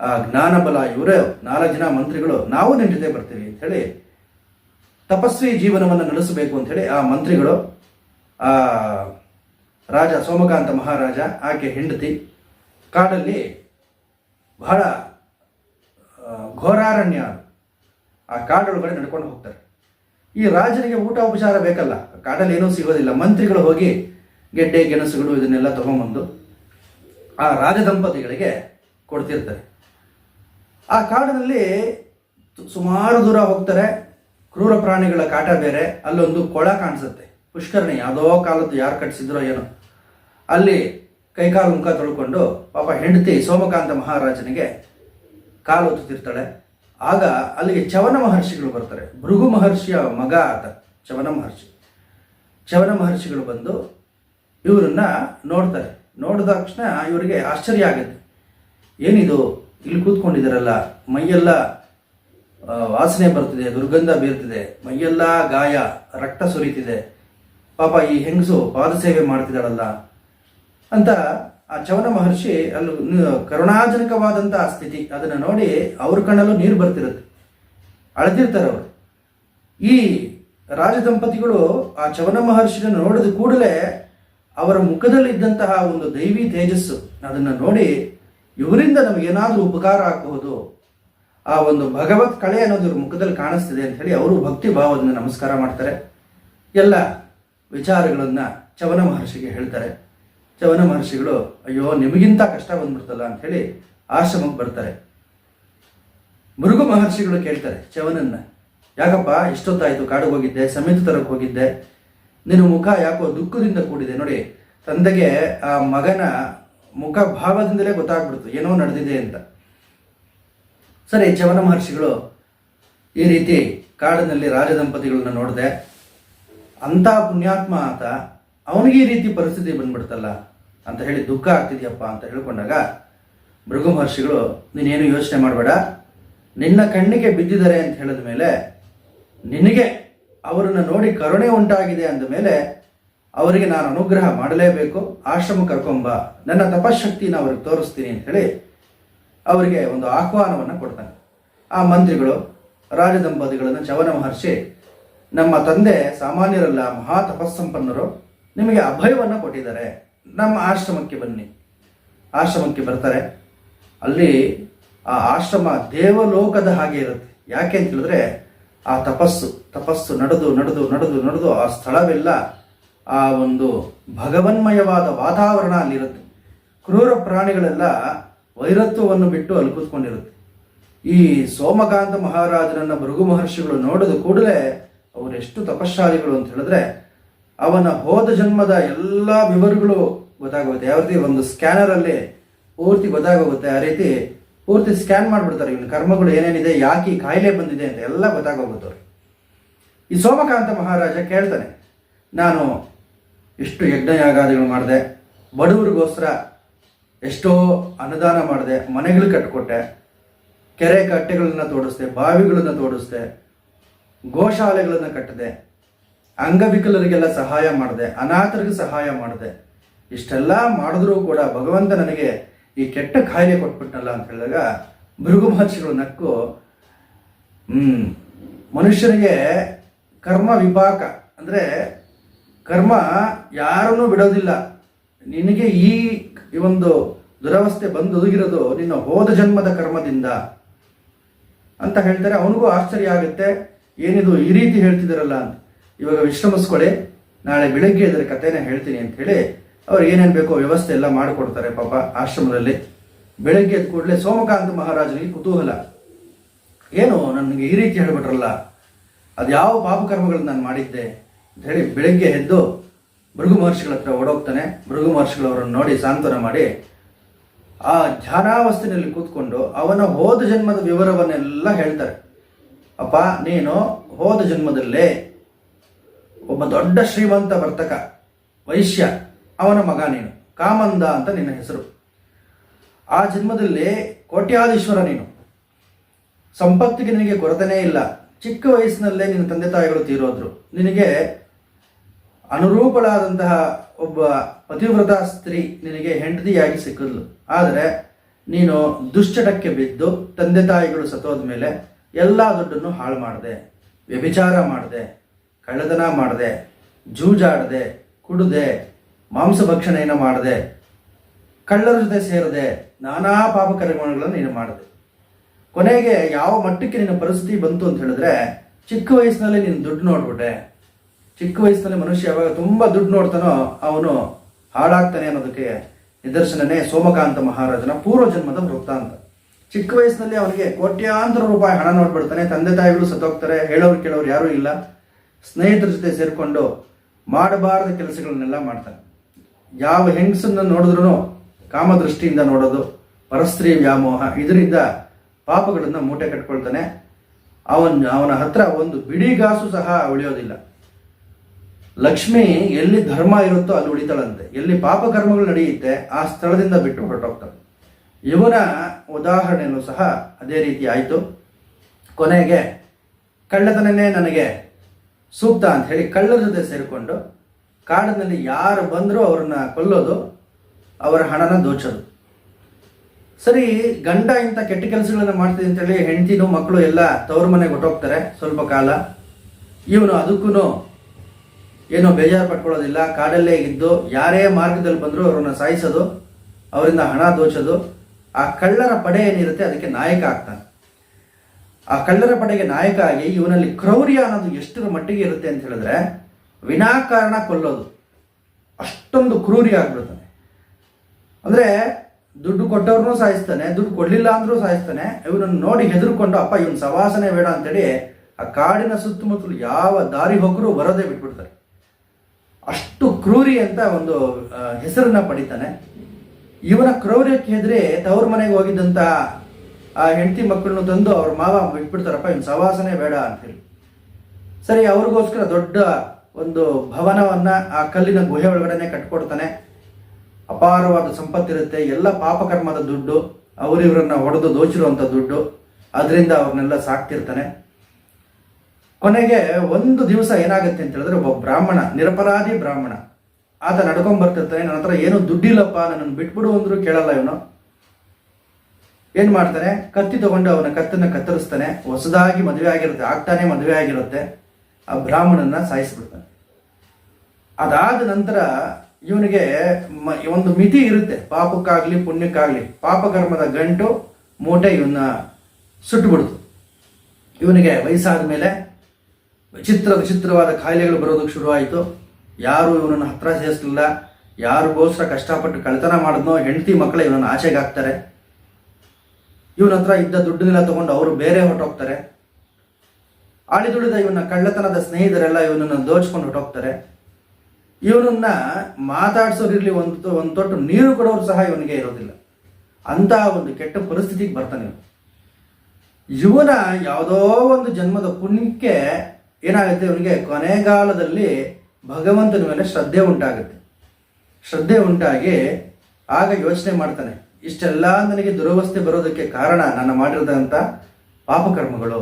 ಆ ಜ್ಞಾನಬಲ, ಇವರೇ ನಾಲ್ಕು ಜನ ಮಂತ್ರಿಗಳು, ನಾವು ನಿನ್ನ ಜೊತೆ ಬರ್ತೀವಿ ಅಂತ ಹೇಳಿ ತಪಸ್ವಿ ಜೀವನವನ್ನು ನಡೆಸಬೇಕು ಅಂತ ಹೇಳಿ ಆ ಮಂತ್ರಿಗಳು, ಆ ರಾಜ ಸೋಮಕಾಂತ ಮಹಾರಾಜ, ಆಕೆ ಹೆಂಡತಿ, ಕಾಡಲ್ಲಿ ಬಹಳ ಘೋರಾರಣ್ಯ ಆ ಕಾಡೊಳಗಡೆ ನಡ್ಕೊಂಡು ಹೋಗ್ತಾರೆ. ಈ ರಾಜನಿಗೆ ಊಟ ಉಪಚಾರ ಬೇಕಲ್ಲ, ಕಾಡಲ್ಲಿ ಏನೂ ಸಿಗೋದಿಲ್ಲ. ಮಂತ್ರಿಗಳು ಹೋಗಿ ಗೆಡ್ಡೆ, ಗೆಣಸುಗಳು ಇದನ್ನೆಲ್ಲ ತಗೊಂಬಂದು ಆ ರಾಜ ದಂಪತಿಗಳಿಗೆ ಕೊಡ್ತಿರ್ತಾರೆ. ಆ ಕಾಡಿನಲ್ಲಿ ಸುಮಾರು ದೂರ ಹೋಗ್ತಾರೆ. ಕ್ರೂರ ಪ್ರಾಣಿಗಳ ಕಾಟ ಬೇರೆ, ಅಲ್ಲೊಂದು ಕೊಳ ಕಾಣಿಸುತ್ತೆ. ಪುಷ್ಕರಣಿ, ಯಾವುದೋ ಕಾಲದ್ದು ಯಾರು ಕಟ್ಟಿಸಿದ್ರೋ ಏನೋ. ಅಲ್ಲಿ ಕೈಕಾಲು ಮುಖ ತೊಳ್ಕೊಂಡು ಪಾಪ ಹೆಂಡತಿ ಸೋಮಕಾಂತ ಮಹಾರಾಜನಿಗೆ ಕಾಲು ಒತ್ತುತ್ತಿರ್ತಾಳೆ. ಆಗ ಅಲ್ಲಿಗೆ ಚವನ ಮಹರ್ಷಿಗಳು ಬರ್ತಾರೆ. ಭೃಗು ಮಹರ್ಷಿಯ ಮಗ ಆತ ಚವನ ಮಹರ್ಷಿ. ಚವನ ಮಹರ್ಷಿಗಳು ಬಂದು ಇವರನ್ನ ನೋಡ್ತಾರೆ. ನೋಡಿದ ತಕ್ಷಣ ಇವರಿಗೆ ಆಶ್ಚರ್ಯ ಆಗುತ್ತೆ. ಏನಿದು? ಇಲ್ಲಿ ಕೂತ್ಕೊಂಡಿದ್ದಾರಲ್ಲ, ಮೈಯೆಲ್ಲ ವಾಸನೆ ಬರ್ತಿದೆ ದುರ್ಗಂಧ ಬೀರ್ತಿದೆ ಮೈಯೆಲ್ಲ ಗಾಯ, ರಕ್ತ ಸುರಿತಿದೆ. ಪಾಪ ಈ ಹೆಂಗಸು ಪಾದಸೇವೆ ಮಾಡ್ತಿದ್ದಾಳಲ್ಲ. ಅಂತ ಆ ಚವನ ಮಹರ್ಷಿ ಅಲ್ಲಿ ಕರುಣಾಜನಕವಾದಂತಹ ಸ್ಥಿತಿ. ಅದನ್ನು ನೋಡಿ ಅವ್ರ ಕಣ್ಣಲ್ಲೂ ನೀರು ಬರ್ತಿರುತ್ತೆ. ಅಳದಿರ್ತಾರೆ ಅವರು. ಈ ರಾಜ ದಂಪತಿಗಳು ಆ ಚವನ ಮಹರ್ಷಿನ ನೋಡಿದ ಕೂಡಲೇ ಅವರ ಮುಖದಲ್ಲಿ ಇದ್ದಂತಹ ಒಂದು ದೈವಿ ತೇಜಸ್ಸು. ಅದನ್ನು ನೋಡಿ ಇವರಿಂದ ನಮಗೇನಾದರೂ ಉಪಕಾರ ಆಗಬಹುದು. ಆ ಒಂದು ಭಗವತ್ ಕಳೆ ಅನ್ನೋದು ಇವ್ರ ಮುಖದಲ್ಲಿ ಕಾಣಿಸ್ತಿದೆ ಅಂತ ಹೇಳಿ ಅವರು ಭಕ್ತಿ ಭಾವದಿಂದ ನಮಸ್ಕಾರ ಮಾಡ್ತಾರೆ. ಎಲ್ಲ ವಿಚಾರಗಳನ್ನು ಚವನ ಮಹರ್ಷಿಗೆ ಹೇಳ್ತಾರೆ. ಚವನ ಮಹರ್ಷಿಗಳು, ಅಯ್ಯೋ, ನಿಮಗಿಂತ ಕಷ್ಟ ಬಂದ್ಬಿಡ್ತಲ್ಲ ಅಂತ ಹೇಳಿ ಆಶ್ರಮಕ್ಕೆ ಬರ್ತಾರೆ. ಮೃಗು ಮಹರ್ಷಿಗಳು ಕೇಳ್ತಾರೆ ಚವನನ್ನ ಯಾಕಪ್ಪ, ಇಷ್ಟೊತ್ತಾಯ್ತು, ಕಾಡಿಗೆ ಹೋಗಿದ್ದೆ, ಸಮೇತ ತರಕ್ಕೆ ಹೋಗಿದ್ದೆ. ನಿನ್ನ ಮುಖ ಯಾಕೋ ದುಃಖದಿಂದ ಕೂಡಿದೆ? ನೋಡಿ, ತಂದೆಗೆ ಆ ಮಗನ ಮುಖ ಭಾವದಿಂದಲೇ ಗೊತ್ತಾಗ್ಬಿಡ್ತು, ಏನೋ ನಡೆದಿದೆ ಅಂತ. ಸರಿ ಚವನ ಮಹರ್ಷಿಗಳು ಈ ರೀತಿ ಕಾಡಿನಲ್ಲಿ ರಾಜದಂಪತಿಗಳನ್ನ ನೋಡಿದೆ, ಅಂಥ ಪುಣ್ಯಾತ್ಮ ಆತ, ಅವನಿಗೆ ಈ ರೀತಿ ಪರಿಸ್ಥಿತಿ ಬಂದ್ಬಿಡ್ತಲ್ಲ ಅಂತ ಹೇಳಿ ದುಃಖ ಆಗ್ತಿದೆಯಪ್ಪ ಅಂತ ಹೇಳ್ಕೊಂಡಾಗ ಭೃಗು ಮಹರ್ಷಿಗಳು, ನೀನೇನು ಯೋಚನೆ ಮಾಡಬೇಡ, ನಿನ್ನ ಕಣ್ಣಿಗೆ ಬಿದ್ದಿದ್ದಾರೆ ಅಂತ ಹೇಳಿದ ಮೇಲೆ, ನಿನಗೆ ಅವರನ್ನು ನೋಡಿ ಕರುಣೆ ಉಂಟಾಗಿದೆ ಅಂದ ಮೇಲೆ ಅವರಿಗೆ ನಾನು ಅನುಗ್ರಹ ಮಾಡಲೇಬೇಕು, ಆಶ್ರಮ ಕರ್ಕೊಂಬ, ನನ್ನ ತಪಶಕ್ತಿನ ಅವ್ರಿಗೆ ತೋರಿಸ್ತೀನಿ ಅಂತ ಹೇಳಿ ಅವರಿಗೆ ಒಂದು ಆಹ್ವಾನವನ್ನು ಕೊಡ್ತಾನೆ. ಆ ಮಂತ್ರಿಗಳು, ರಾಜದಂಪತಿಗಳನ್ನು ಚವನ ಮಹರ್ಷಿ ನಮ್ಮ ತಂದೆ ಸಾಮಾನ್ಯರಲ್ಲ ಮಹಾ ತಪಸ್ಸಂಪನ್ನರು, ನಿಮಗೆ ಅಭಯವನ್ನು ಕೊಟ್ಟಿದ್ದಾರೆ. ನಮ್ಮ ಆಶ್ರಮಕ್ಕೆ ಬನ್ನಿ. ಆಶ್ರಮಕ್ಕೆ ಬರ್ತಾರೆ. ಅಲ್ಲಿ ಆ ಆಶ್ರಮ ದೇವಲೋಕದ ಹಾಗೆ ಇರುತ್ತೆ. ಯಾಕೆ ಅಂತ ಹೇಳಿದ್ರೆ ಆ ತಪಸ್ಸು ತಪಸ್ಸು ನಡೆದು ನಡೆದು ನಡೆದು ನಡೆದು ಆ ಸ್ಥಳವೆಲ್ಲ ಆ ಒಂದು ಭಗವನ್ಮಯವಾದ ವಾತಾವರಣ ಅಲ್ಲಿರುತ್ತೆ. ಕ್ರೂರ ಪ್ರಾಣಿಗಳೆಲ್ಲ ವೈರತ್ವವನ್ನು ಬಿಟ್ಟು ಅಲ್ಲಿ ಈ ಸೋಮಕಾಂತ ಮಹಾರಾಜನನ್ನ ಭೃಗು ಮಹರ್ಷಿಗಳು ನೋಡಿದ ಕೂಡಲೇ ಅವರೆಷ್ಟು ಎಷ್ಟು ತಪಶ್ಶಾಲಿಗಳು ಅಂತ ಹೇಳಿದ್ರೆ, ಅವನ ಹೋದ ಜನ್ಮದ ಎಲ್ಲ ವಿವರಗಳು ಗೊತ್ತಾಗುತ್ತೆ ಯಾವ ರೀತಿ ಒಂದು ಸ್ಕ್ಯಾನರ್ ಅಲ್ಲಿ ಪೂರ್ತಿ ಗೊತ್ತಾಗೋಗುತ್ತೆ. ಆ ರೀತಿ ಪೂರ್ತಿ ಸ್ಕ್ಯಾನ್ ಮಾಡಿಬಿಡ್ತಾರೆ. ಇವನ ಕರ್ಮಗಳು ಏನೇನಿದೆ, ಯಾಕೆ ಕಾಯಿಲೆ ಬಂದಿದೆ ಅಂತ ಎಲ್ಲ ಗೊತ್ತಾಗೋಗುತ್ತೆ ಅವ್ರಿಗೆ. ಈ ಸೋಮಕಾಂತ ಮಹಾರಾಜ ಕೇಳ್ತಾನೆ, ನಾನು ಎಷ್ಟು ಯಜ್ಞಯಾಗಾದಿಗಳು ಮಾಡಿದೆ, ಬಡವರಿಗೋಸ್ಕರ ಎಷ್ಟೋ ಅನುದಾನ ಮಾಡಿದೆ, ಮನೆಗಳು ಕಟ್ಟಿಕೊಟ್ಟೆ ಕೆರೆ ಕಟ್ಟೆಗಳನ್ನು ತೋಡಿಸ್ದೆ, ಬಾವಿಗಳನ್ನು ತೋಡಿಸ್ದೆ, ಗೋಶಾಲೆಗಳನ್ನು ಕಟ್ಟಿದೆ ಅಂಗವಿಕಲರಿಗೆಲ್ಲ ಸಹಾಯ ಮಾಡಿದೆ, ಅನಾಥರಿಗೆ ಸಹಾಯ ಮಾಡಿದೆ. ಇಷ್ಟೆಲ್ಲ ಮಾಡಿದ್ರೂ ಕೂಡ ಭಗವಂತ ನನಗೆ ಈ ಕೆಟ್ಟ ಕಾಯಿಲೆ ಕೊಟ್ಬಿಟ್ನಲ್ಲ ಅಂತ ಹೇಳಿದಾಗ ಭೃಗು ಮಹರ್ಷಿಗಳು ನಕ್ಕು, ಹ್ಮ್, ಮನುಷ್ಯನಿಗೆ ಕರ್ಮ ವಿಪಾಕ, ಅಂದ್ರೆ ಕರ್ಮ ಯಾರನ್ನೂ ಬಿಡೋದಿಲ್ಲ. ನಿನಗೆ ಈ ಈ ಒಂದು ದುರವಸ್ಥೆ ಬಂದು ಒದಗಿರೋದು ನಿನ್ನ ಹೋದ ಜನ್ಮದ ಕರ್ಮದಿಂದ. ಅಂತ ಹೇಳ್ತಾರೆ, ಅವನಿಗೂ ಆಶ್ಚರ್ಯ ಆಗುತ್ತೆ, ಏನಿದು ಈ ರೀತಿ ಹೇಳ್ತಿದಾರಲ್ಲ ಅಂತ. ಇವಾಗ ವಿಶ್ರಮಿಸ್ಕೊಳ್ಳಿ, ನಾಳೆ ಬೆಳಗ್ಗೆ ಇದರ ಕಥೆನ ಹೇಳ್ತೀನಿ ಅಂತ ಹೇಳಿ, ಅವ್ರು ಏನೇನು ಬೇಕೋ ವ್ಯವಸ್ಥೆ ಎಲ್ಲ ಮಾಡಿಕೊಡ್ತಾರೆ ಪಾಪ ಆಶ್ರಮದಲ್ಲಿ. ಬೆಳಗ್ಗೆ ಎದ್ದ ಕೂಡಲೇ ಸೋಮಕಾಂತ ಮಹಾರಾಜನಿಗೆ ಕುತೂಹಲ. ಏನು ನನಗೆ ಈ ರೀತಿ ಹೇಳ್ಬಿಟ್ರಲ್ಲ ಅದು ಯಾವ ಪಾಪಕರ್ಮಗಳನ್ನು ನಾನು ಮಾಡಿದ್ದೆ ಅಂತ ಹೇಳಿ ಬೆಳಗ್ಗೆ ಎದ್ದು ಭೃಗು ಮಹರ್ಷಿಗಳ ಹತ್ರ ಓಡೋಗ್ತಾನೆ, ಭೃಗು ಮಹರ್ಷಿಗಳವರನ್ನು ನೋಡಿ ಸಾಂತ್ವನ ಮಾಡಿ, ಆ ಧ್ಯಾನಾವಸ್ಥೆಯಲ್ಲಿ ಕೂತ್ಕೊಂಡು ಅವನ ಹೋದ ಜನ್ಮದ ವಿವರವನ್ನೆಲ್ಲ ಹೇಳ್ತಾರೆ. ಅಪ್ಪ, ನೀನು ಹೋದ ಜನ್ಮದಲ್ಲೇ ಒಬ್ಬ ದೊಡ್ಡ ಶ್ರೀಮಂತ ವರ್ತಕ, ವೈಶ್ಯ, ಅವನ ಮಗ ನೀನು, ಕಾಮಂದ ಅಂತ ನಿನ್ನ ಹೆಸರು. ಆ ಜನ್ಮದಲ್ಲಿ ಕೋಟ್ಯಾಧೀಶ್ವರ ನೀನು. ಸಂಪತ್ತಿಗೆ ನಿನಗೆ ಕೊರತೆನೇ ಇಲ್ಲ. ಚಿಕ್ಕ ವಯಸ್ಸಿನಲ್ಲೇ ನಿನ್ನ ತಂದೆ ತಾಯಿಗಳು ತೀರೋದ್ರು. ನಿನಗೆ ಅನುರೂಪಳಾದಂತಹ ಒಬ್ಬ ಪತಿವ್ರತ ಸ್ತ್ರೀ ನಿನಗೆ ಹೆಂಡತಿಯಾಗಿ ಸಿಕ್ಕಿದ್ಲು. ಆದರೆ ನೀನು ದುಶ್ಚಟಕ್ಕೆ ಬಿದ್ದು ತಂದೆ ತಾಯಿಗಳು ಸತ್ತೋದ ಮೇಲೆ ಎಲ್ಲ ದುಡ್ಡನ್ನು ಹಾಳು ಮಾಡಿದೆ, ವ್ಯಭಿಚಾರ ಮಾಡಿದೆ, ಕಳ್ಳತನ ಮಾಡಿದೆ, ಜೂಜಾಡದೆ, ಕುಡಿದೆ ಏನ ಮಾಡಿದೆ, ಕಳ್ಳರ ಜೊತೆ ಸೇರದೆ ನಾನಾ ಪಾಪಕರ್ಮಗಳನ್ನು ನೀನು ಮಾಡಿದೆ. ಕೊನೆಗೆ ಯಾವ ಮಟ್ಟಕ್ಕೆ ನಿನ್ನ ಪರಿಸ್ಥಿತಿ ಬಂತು ಅಂತ ಹೇಳಿದ್ರೆ ಚಿಕ್ಕ ವಯಸ್ಸಿನಲ್ಲಿ ನೀನು ದುಡ್ಡು ನೋಡ್ಬಿಟ್ಟೆ. ಚಿಕ್ಕ ವಯಸ್ಸಿನಲ್ಲಿ ಮನುಷ್ಯ ಯಾವಾಗ ತುಂಬ ದುಡ್ಡು ನೋಡ್ತಾನೋ ಅವನು ಹಾಳಾಗ್ತಾನೆ ಅನ್ನೋದಕ್ಕೆ ನಿದರ್ಶನನೇ ಸೋಮಕಾಂತ ಮಹಾರಾಜನ ಪೂರ್ವ ಜನ್ಮದ ವೃತ್ತಾಂತ ಚಿಕ್ಕ ವಯಸ್ಸಿನಲ್ಲಿ ಅವನಿಗೆ ಕೋಟ್ಯಾಂತರ ರೂಪಾಯಿ ಹಣ ನೋಡ್ಬಿಡ್ತಾನೆ, ತಂದೆ ತಾಯಿಗಳು ಸತ್ತೋಗ್ತಾರೆ, ಹೇಳೋರು ಕೇಳೋರು ಯಾರೂ ಇಲ್ಲ. ಸ್ನೇಹಿತರ ಜೊತೆ ಸೇರಿಕೊಂಡು ಮಾಡಬಾರದ ಕೆಲಸಗಳನ್ನೆಲ್ಲ ಮಾಡ್ತಾನೆ. ಯಾವ ಹೆಂಗಸನ್ನ ನೋಡಿದ್ರು ಕಾಮದೃಷ್ಟಿಯಿಂದ ನೋಡೋದು ಪರಸ್ತ್ರೀ ವ್ಯಾಮೋಹ. ಇದರಿಂದ ಪಾಪಗಳನ್ನು ಮೂಟೆ ಕಟ್ಕೊಳ್ತಾನೆ. ಅವನ್, ಅವನ ಹತ್ರ ಒಂದು ಬಿಡಿಗಾಸು ಸಹ ಉಳಿಯೋದಿಲ್ಲ. ಲಕ್ಷ್ಮಿ ಎಲ್ಲಿ ಧರ್ಮ ಇರುತ್ತೋ ಅಲ್ಲಿ ಉಳಿತಾಳಂತೆ. ಎಲ್ಲಿ ಪಾಪಕರ್ಮಗಳು ನಡೆಯುತ್ತೆ, ಆ ಸ್ಥಳದಿಂದ ಬಿಟ್ಟು ಹೊರಟೋಗ್ತಾಳೆ. ಇವನ ಉದಾಹರಣೆಯೂ ಸಹ ಅದೇ ರೀತಿ ಆಯಿತು. ಕೊನೆಗೆ ಕಳ್ಳತನನೇ ನನಗೆ ಸೂಕ್ತ ಅಂತ ಹೇಳಿ ಕಳ್ಳರ ಜೊತೆ ಸೇರಿಕೊಂಡು ಕಾಡಿನಲ್ಲಿ ಯಾರು ಬಂದರೂ ಅವ್ರನ್ನ ಕೊಲ್ಲೋದು ಅವರ ಹಣನ ದೋಚೋದು. ಸರಿ, ಗಂಡ ಇಂಥ ಕೆಟ್ಟ ಕೆಲಸಗಳನ್ನ ಮಾಡ್ತಿದೆ ಅಂತೇಳಿ ಹೆಂಡತಿನೂ ಮಕ್ಕಳು ಎಲ್ಲ ತವ್ರ ಮನೆಗೆ ಹೊಟ್ಟೋಗ್ತಾರೆ ಸ್ವಲ್ಪ ಕಾಲ. ಇವನು ಅದಕ್ಕೂ ಏನೋ ಬೇಜಾರು ಪಟ್ಕೊಳ್ಳೋದಿಲ್ಲ, ಕಾಡಲ್ಲೇ ಇದ್ದು ಯಾರೇ ಮಾರ್ಗದಲ್ಲಿ ಬಂದರೂ ಅವ್ರನ್ನ ಸಾಯಿಸೋದು, ಅವರಿಂದ ಹಣ ದೋಚೋದು, ಆ ಕಳ್ಳರ ಪಡೆ ಏನಿರುತ್ತೆ ಅದಕ್ಕೆ ನಾಯಕ ಆಗ್ತಾನೆ. ಆ ಕಳ್ಳರ ಪಡೆಗೆ ನಾಯಕ ಆಗಿ ಇವನಲ್ಲಿ ಕ್ರೌರ್ಯ ಅನ್ನೋದು ಎಷ್ಟರ ಮಟ್ಟಿಗೆ ಇರುತ್ತೆ ಅಂತ ಹೇಳಿದ್ರೆ ವಿನಾಕಾರಣ ಕೊಲ್ಲೋದು. ಅಷ್ಟೊಂದು ಕ್ರೂರಿ ಆಗ್ಬಿಡ್ತಾನೆ ಅಂದರೆ ದುಡ್ಡು ಕೊಟ್ಟವ್ರನ್ನೂ ಸಾಯಿಸ್ತಾನೆ, ದುಡ್ಡು ಕೊಡಲಿಲ್ಲ ಅಂದ್ರೂ ಸಾಯಿಸ್ತಾನೆ, ಇವನನ್ನು ನೋಡಿ ಹೆದರ್ಕೊಂಡು, ಅಪ್ಪ, ಇವನ್ ಸವಾಸನೆ ಬೇಡ ಅಂತೇಳಿ ಆ ಕಾಡಿನ ಸುತ್ತಮುತ್ತಲು ಯಾವ ದಾರಿ ಹೋಗರೂ ಬರೋದೇ ಬಿಟ್ಬಿಡ್ತಾರೆ. ಅಷ್ಟು ಕ್ರೂರಿ ಅಂತ ಒಂದು ಹೆಸರನ್ನ ಪಡಿತಾನೆ. ಇವನ ಕ್ರೌರ್ಯಕ್ಕೆ ಹೆದರಿ ತವ್ರ ಮನೆಗೆ ಹೋಗಿದ್ದಂತ, ಆ, ಹೆಂಡತಿ ಮಕ್ಕಳನ್ನು ತಂದು ಅವ್ರ ಮಾವ ಬಿಟ್ಬಿಡ್ತಾರಪ್ಪ, ಇವನ್ ಸವಾಸನೆ ಬೇಡ ಅಂತ ಹೇಳಿ ಸರಿ, ಅವ್ರಿಗೋಸ್ಕರ ದೊಡ್ಡ ಒಂದು ಭವನವನ್ನ ಆ ಕಲ್ಲಿನ ಗುಹೆ ಒಳಗಡೆನೆ ಕಟ್ಕೊಡ್ತಾನೆ. ಅಪಾರವಾದ ಸಂಪತ್ತಿರುತ್ತೆ, ಎಲ್ಲ ಪಾಪಕರ್ಮದ ದುಡ್ಡು ಅವರಿವರನ್ನ ಹೊಡೆದು ದೋಚಿರುವಂಥ ದುಡ್ಡು, ಅದರಿಂದ ಅವ್ರನ್ನೆಲ್ಲ ಸಾಕ್ತಿರ್ತಾನೆ. ಕೊನೆಗೆ ಒಂದು ದಿವಸ ಏನಾಗುತ್ತೆ ಅಂತ ಹೇಳಿದ್ರೆ ಒಬ್ಬ ಬ್ರಾಹ್ಮಣ, ನಿರಪರಾಧಿ ಬ್ರಾಹ್ಮಣ, ಆತ ನಡ್ಕೊಂಡ್ ಬರ್ತಿರ್ತಾನೆ, ನನ್ನ ಹತ್ರ ಏನು ದುಡ್ಡಿಲ್ಲಪ್ಪ, ನನ್ನನ್ನು ಬಿಟ್ಬಿಡು ಅಂದ್ರು ಕೇಳಲ್ಲ ಇವನು. ಏನ್ ಮಾಡ್ತಾನೆ? ಕತ್ತಿ ತಗೊಂಡು ಅವನ ಕತ್ತನ್ನ ಕತ್ತರಿಸ್ತಾನೆ. ಹೊಸದಾಗಿ ಮದುವೆ ಆಗಿರುತ್ತೆ, ಆಗ್ತಾನೆ ಮದುವೆ ಆಗಿರುತ್ತೆ. ಆ ಬ್ರಾಹ್ಮಣನ ಸಾಯಿಸ್ಬಿಡ್ತಾನೆ. ಅದಾದ ನಂತರ ಇವನಿಗೆ ಒಂದು ಮಿತಿ ಇರುತ್ತೆ. ಪಾಪಕ್ಕಾಗ್ಲಿ, ಪುಣ್ಯಕ್ಕಾಗ್ಲಿ, ಪಾಪಕರ್ಮದ ಗಂಟು, ಮೂಟೆ ಇವನ್ನ ಸುಟ್ಟುಬಿಡ್ತು ಇವನಿಗೆ ವಯಸ್ಸಾದ ಮೇಲೆ ವಿಚಿತ್ರ ವಿಚಿತ್ರವಾದ ಕಾಯಿಲೆಗಳು ಬರೋದಕ್ಕೆ ಶುರುವಾಯಿತು. ಯಾರು ಇವನನ್ನು ಹತ್ರ ಸೇರಿಸಲಿಲ್ಲ. ಯಾರಿಗೋಸ್ಕರ ಕಷ್ಟಪಟ್ಟು ಕಳೆತನ ಮಾಡಿದ್ನೋ ಹೆಂಡತಿ ಮಕ್ಕಳು ಇವನನ್ನು ಆಚೆಗೆ ಹಾಕ್ತಾರೆ. ಇವನ ಹತ್ರ ಇದ್ದ ದುಡ್ಡನ್ನೆಲ್ಲ ತಗೊಂಡು ಅವರು ಬೇರೆ ಹೊರಟೋಗ್ತಾರೆ. ಆಳಿದುಳಿದ ಇವನ ಕಳ್ಳತನದ ಸ್ನೇಹಿತರೆಲ್ಲ ಇವನನ್ನು ದೋಚ್ಕೊಂಡು ಹೊರಟೋಗ್ತಾರೆ. ಇವನನ್ನ ಮಾತಾಡ್ಸೋರಿರ್ಲಿ ಒಂದು ಒಂದು ತೊಟ್ಟು ನೀರು ಕೊಡೋರು ಸಹ ಇವನಿಗೆ ಇರೋದಿಲ್ಲ. ಅಂತ ಒಂದು ಕೆಟ್ಟ ಪರಿಸ್ಥಿತಿಗೆ ಬರ್ತಾನೆ ಇವನು. ಇವನ ಯಾವುದೋ ಒಂದು ಜನ್ಮದ ಪುಣ್ಯಕ್ಕೆ ಏನಾಗುತ್ತೆ ಇವರಿಗೆ? ಕೊನೆಗಾಲದಲ್ಲಿ ಭಗವಂತನ ಮೇಲೆ ಶ್ರದ್ಧೆ ಉಂಟಾಗುತ್ತೆ. ಶ್ರದ್ಧೆ ಉಂಟಾಗಿ ಆಗ ಯೋಚನೆ ಮಾಡ್ತಾನೆ, ಇಷ್ಟೆಲ್ಲ ನನಗೆ ದುರವಸ್ಥೆ ಬರೋದಕ್ಕೆ ಕಾರಣ ನಾನು ಮಾಡಿರೋದಂಥ ಪಾಪಕರ್ಮಗಳು.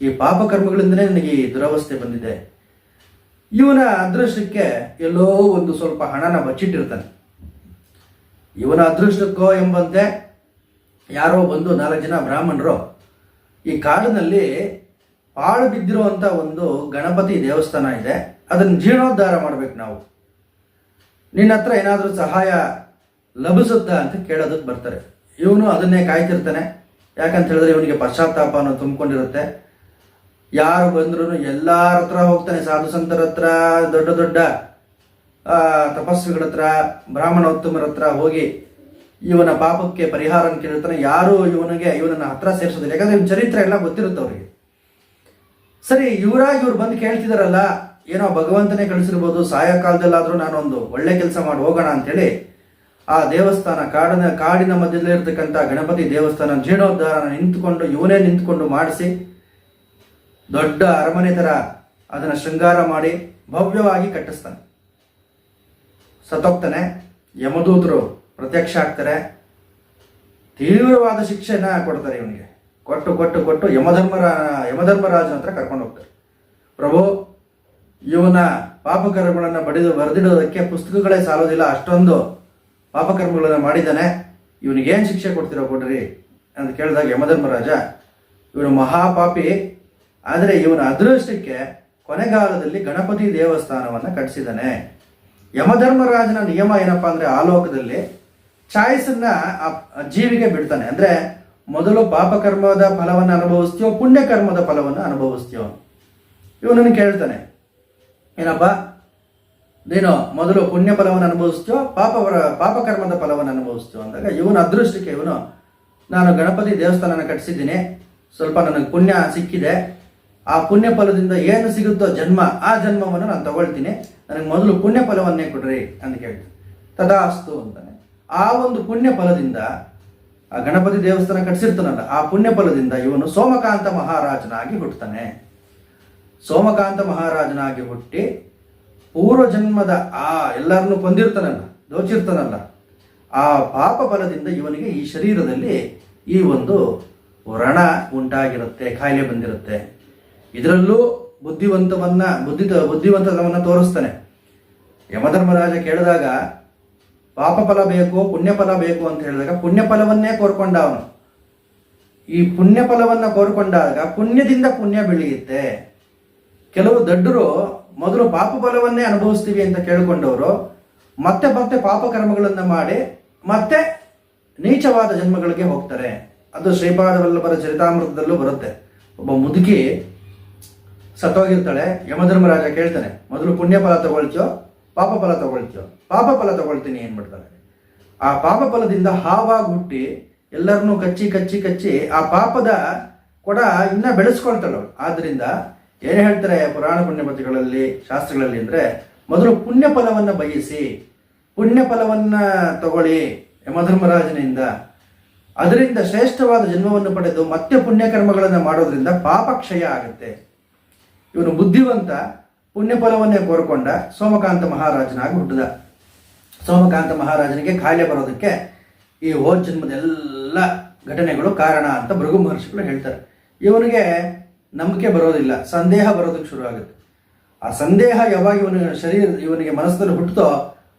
ಈ ಪಾಪಕರ್ಮಗಳಿಂದಲೇ ನನಗೆ ಈ ದುರವಸ್ಥೆ ಬಂದಿದೆ. ಇವನ ಅದೃಷ್ಟಕ್ಕೆ ಎಲ್ಲೋ ಒಂದು ಸ್ವಲ್ಪ ಹಣನ ಬಚ್ಚಿಟ್ಟಿರ್ತಾನೆ. ಇವನ ಅದೃಷ್ಟಕ್ಕೋ ಎಂಬಂತೆ ಯಾರೋ ಬಂದು ನಾಲ್ಕು ಜನ ಬ್ರಾಹ್ಮಣರು ಈ ಕಾಡಿನಲ್ಲಿ ಪಾಳು ಬಿದ್ದಿರುವಂಥ ಒಂದು ಗಣಪತಿ ದೇವಸ್ಥಾನ ಇದೆ. ಅದನ್ನು ಜೀರ್ಣೋದ್ಧಾರ ಮಾಡ್ಬೇಕು ನಾವು. ನಿನ್ನ ಹತ್ರ ಏನಾದರೂ ಸಹಾಯ ಲಭಿಸುತ್ತಾ ಅಂತ ಕೇಳೋದಕ್ಕೆ ಬರ್ತಾರೆ. ಇವನು ಅದನ್ನೇ ಕಾಯ್ತಿರ್ತಾನೆ. ಯಾಕಂತ ಹೇಳಿದ್ರೆ ಇವನಿಗೆ ಪಶ್ಚಾತ್ತಾಪ ಅನ್ನೋದು ತುಂಬಿಕೊಂಡಿರುತ್ತೆ. ಯಾರು ಬಂದ್ರೂ ಎಲ್ಲರ ಹತ್ರ ಹೋಗ್ತಾನೆ. ಸಾಧು ಸಂತರ ಹತ್ರ, ದೊಡ್ಡ ದೊಡ್ಡ ತಪಸ್ವಿಗಳ ಹತ್ರ ಬ್ರಾಹ್ಮಣೋತ್ತಮರ ಹತ್ರ ಹೋಗಿ ಇವನ ಪಾಪಕ್ಕೆ ಪರಿಹಾರ ಕೇಳಿರ್ತಾನೆ. ಯಾರು ಇವನಿಗೆ ಇವನನ್ನ ಹತ್ರ ಸೇರಿಸೋದಿಲ್ಲ. ಯಾಕಂದ್ರೆ ಇವನ ಚರಿತ್ರೆ ಎಲ್ಲ ಗೊತ್ತಿರುತ್ತೆ ಅವರಿಗೆ. ಸರಿ, ಇವರಾಗಿ ಇವ್ರು ಬಂದು ಕೇಳ್ತಿದಾರಲ್ಲ, ಏನೋ ಭಗವಂತನೇ ಕಳಿಸಿರ್ಬೋದು ನಾನು ನಾನೊಂದು ಒಳ್ಳೆ ಕೆಲಸ ಮಾಡಿ ಹೋಗೋಣ ಅಂತೇಳಿ, ಆ ದೇವಸ್ಥಾನ ಕಾಡಿನ ಕಾಡಿನ ಮಧ್ಯದಲ್ಲಿ ಇರತಕ್ಕಂಥ ಗಣಪತಿ ದೇವಸ್ಥಾನ ಜೀರ್ಣೋದ್ಧಾರನ ನಿಂತ್ಕೊಂಡು, ಇವನೇ ನಿಂತ್ಕೊಂಡು ಮಾಡಿಸಿ, ದೊಡ್ಡ ಅರಮನೆ ಥರ ಅದನ್ನು ಶೃಂಗಾರ ಮಾಡಿ ಭವ್ಯವಾಗಿ ಕಟ್ಟಿಸ್ತಾನೆ. ಸತ್ತೋಗ್ತಾನೆ ಯಮದೂತರು ಪ್ರತ್ಯಕ್ಷ ಆಗ್ತಾರೆ, ತೀವ್ರವಾದ ಶಿಕ್ಷೆನ ಕೊಡ್ತಾರೆ ಇವನಿಗೆ. ಕೊಟ್ಟು ಕೊಟ್ಟು ಕೊಟ್ಟು ಯಮಧರ್ಮರ ಯಮಧರ್ಮರಾಜ ಹತ್ರ ಕರ್ಕೊಂಡು ಹೋಗ್ತಾರೆ. ಪ್ರಭು ಇವನ ಪಾಪಕರ್ಮಗಳನ್ನು ಬಡಿದು ಬರೆದಿಡೋದಕ್ಕೆ ಪುಸ್ತಕಗಳೇ ಸಾಲೋದಿಲ್ಲ, ಅಷ್ಟೊಂದು ಪಾಪಕರ್ಮಗಳನ್ನು ಮಾಡಿದ್ದಾನೆ. ಇವನಿಗೇನು ಶಿಕ್ಷೆ ಕೊಡ್ತೀರೋ ಕೊಡ್ರಿ ಅಂತ ಕೇಳಿದಾಗ ಯಮಧರ್ಮರಾಜ ಇವನು ಮಹಾಪಾಪಿ, ಆದರೆ ಇವನ ಅದೃಷ್ಟಕ್ಕೆ ಕೊನೆಗಾಲದಲ್ಲಿ ಗಣಪತಿ ದೇವಸ್ಥಾನವನ್ನು ಕಟ್ಟಿಸಿದ್ದಾನೆ ಯಮಧರ್ಮರಾಜನ ನಿಯಮ ಏನಪ್ಪಾ ಅಂದರೆ ಆ ಲೋಕದಲ್ಲಿ ಆ ಜೀವಿಗೆ ಬಿಡ್ತಾನೆ. ಅಂದ್ರೆ ಮೊದಲು ಪಾಪಕರ್ಮದ ಫಲವನ್ನು ಅನುಭವಿಸ್ತೀಯೋ, ಪುಣ್ಯಕರ್ಮದ ಫಲವನ್ನು ಅನುಭವಿಸ್ತೀಯೋ? ಇವನನ್ನು ಕೇಳ್ತಾನೆ. ಏನಪ್ಪ? ನೀನು ಮೊದಲು ಪುಣ್ಯ ಫಲವನ್ನು ಅನುಭವಿಸ್ತೀಯೋ, ಪಾಪ ಪಾಪಕರ್ಮದ ಫಲವನ್ನು ಅನುಭವಿಸ್ತೀಯೋ ಅಂದಾಗ ಇವನ ಅದೃಷ್ಟಕ್ಕೆ ಇವನು, ನಾನು ಗಣಪತಿ ದೇವಸ್ಥಾನನ ಕಟ್ಟಿಸಿದ್ದೀನಿ, ಸ್ವಲ್ಪ ನನಗೆ ಪುಣ್ಯ ಸಿಕ್ಕಿದೆ, ಆ ಪುಣ್ಯ ಫಲದಿಂದ ಏನು ಸಿಗುತ್ತೋ ಜನ್ಮ, ಆ ಜನ್ಮವನ್ನು ನಾನು ತಗೊಳ್ತೀನಿ, ನನಗೆ ಮೊದಲು ಪುಣ್ಯ ಫಲವನ್ನೇ ಕೊಡ್ರಿ ಅಂತ ಕೇಳ್ತೀನಿ. ತದಾಸ್ತು ಅಂತಾನೆ. ಆ ಒಂದು ಪುಣ್ಯ ಫಲದಿಂದ ಆ ಗಣಪತಿ ದೇವಸ್ಥಾನ ಕಟ್ಟಿಸಿರ್ತಾನಲ್ಲ, ಆ ಪುಣ್ಯ ಫಲದಿಂದ ಇವನು ಸೋಮಕಾಂತ ಮಹಾರಾಜನಾಗಿ ಹುಟ್ಟುತ್ತಾನೆ. ಸೋಮಕಾಂತ ಮಹಾರಾಜನಾಗಿ ಹುಟ್ಟಿ ಪೂರ್ವ ಜನ್ಮದ ಆ ಎಲ್ಲರನ್ನು ಕೊಂದಿರ್ತಾನಲ್ಲ, ದೋಚಿರ್ತಾನಲ್ಲ, ಆ ಪಾಪ ಫಲದಿಂದ ಇವನಿಗೆ ಈ ಶರೀರದಲ್ಲಿ ಈ ಒಂದು ವ್ರಣ ಉಂಟಾಗಿರುತ್ತೆ ಕಾಯಿಲೆ ಬಂದಿರುತ್ತೆ. ಇದರಲ್ಲೂ ಬುದ್ಧಿವಂತವನ್ನ, ಬುದ್ಧಿ ಬುದ್ಧಿವಂತವನ್ನ ತೋರಿಸ್ತಾನೆ. ಯಮಧರ್ಮರಾಜ ಕೇಳಿದಾಗ ಪಾಪ ಫಲ ಬೇಕು ಪುಣ್ಯ ಫಲ ಬೇಕು ಅಂತ ಹೇಳಿದಾಗ ಪುಣ್ಯ ಫಲವನ್ನೇ ಕೋರ್ಕೊಂಡ ಅವನು. ಈ ಪುಣ್ಯ ಫಲವನ್ನ ಕೋರ್ಕೊಂಡಾಗ ಪುಣ್ಯದಿಂದ ಪುಣ್ಯ ಬೆಳೆಯುತ್ತೆ. ಕೆಲವು ದಡ್ಡರು ಮೊದಲು ಪಾಪ ಫಲವನ್ನೇ ಅನುಭವಿಸ್ತೀವಿ ಅಂತ ಕೇಳಿಕೊಂಡವರು. ಮತ್ತೆ ಮತ್ತೆ ಪಾಪ ಕರ್ಮಗಳನ್ನ ಮಾಡಿ ಮತ್ತೆ ನೀಚವಾದ ಜನ್ಮಗಳಿಗೆ ಹೋಗ್ತಾರೆ. ಅದು ಶ್ರೀಪಾದ ವಲ್ಲಭರ ಚರಿತಾಮೃತದಲ್ಲೂ ಬರುತ್ತೆ. ಒಬ್ಬ ಮುದುಕಿ ಸತ್ತೋಗಿರ್ತಾಳೆ, ಯಮಧರ್ಮರಾಜ ಕೇಳ್ತಾನೆ, ಮೊದಲು ಪುಣ್ಯ ಫಲ ತಗೊಳ್ತೀಯೋ ಪಾಪ ಫಲ ತಗೊಳ್ತೀವ ಪಾಪ ಫಲ ತಗೊಳ್ತೀನಿ ಏನ್ಬಿಡ್ತಾಳೆ ಆ ಪಾಪ ಫಲದಿಂದ ಹಾವಾಗಿ ಹುಟ್ಟಿ ಎಲ್ಲರನ್ನೂ ಕಚ್ಚಿ ಕಚ್ಚಿ ಕಚ್ಚಿ ಆ ಪಾಪದ ಕೊಡ ಇನ್ನ ಬೆಳೆಸ್ಕೊಳ್ತಾಳು ಆದ್ರಿಂದ ಏನು ಹೇಳ್ತಾರೆ ಪುರಾಣ ಪುಣ್ಯಪತಿಗಳಲ್ಲಿ, ಶಾಸ್ತ್ರಗಳಲ್ಲಿ ಅಂದ್ರೆ, ಮೊದಲು ಪುಣ್ಯ ಫಲವನ್ನ ಬಯಸಿ ಪುಣ್ಯ ಫಲವನ್ನ ತಗೊಳ್ಳಿ ಯಮಧರ್ಮರಾಜನಿಂದ ಅದರಿಂದ ಶ್ರೇಷ್ಠವಾದ ಜನ್ಮವನ್ನು ಪಡೆದು ಮತ್ತೆ ಪುಣ್ಯಕರ್ಮಗಳನ್ನು ಮಾಡೋದ್ರಿಂದ ಪಾಪ ಕ್ಷಯ ಆಗುತ್ತೆ. ಇವನು ಬುದ್ಧಿವಂತ ಪುಣ್ಯ ಕೋರಿಕೊಂಡ ಸೋಮಕಾಂತ ಮಹಾರಾಜನಾಗಿ ಹುಟ್ಟಿದ. ಸೋಮಕಾಂತ ಮಹಾರಾಜನಿಗೆ ಕಾಯಿಲೆ ಬರೋದಕ್ಕೆ ಈ ಹೋದ ಜನ್ಮದ ಎಲ್ಲ ಘಟನೆಗಳು ಕಾರಣ ಅಂತ ಭೃಗು ಮಹರ್ಷಿಗಳು ಹೇಳ್ತಾರೆ. ಇವನಿಗೆ ನಂಬಿಕೆ ಬರೋದಿಲ್ಲ, ಸಂದೇಹ ಬರೋದಕ್ಕೆ ಶುರು ಆಗುತ್ತೆ. ಆ ಸಂದೇಹ ಯಾವಾಗ ಇವನ ಶರೀರ, ಇವನಿಗೆ ಮನಸ್ಸಲ್ಲಿ ಹುಟ್ಟುತ್ತೋ,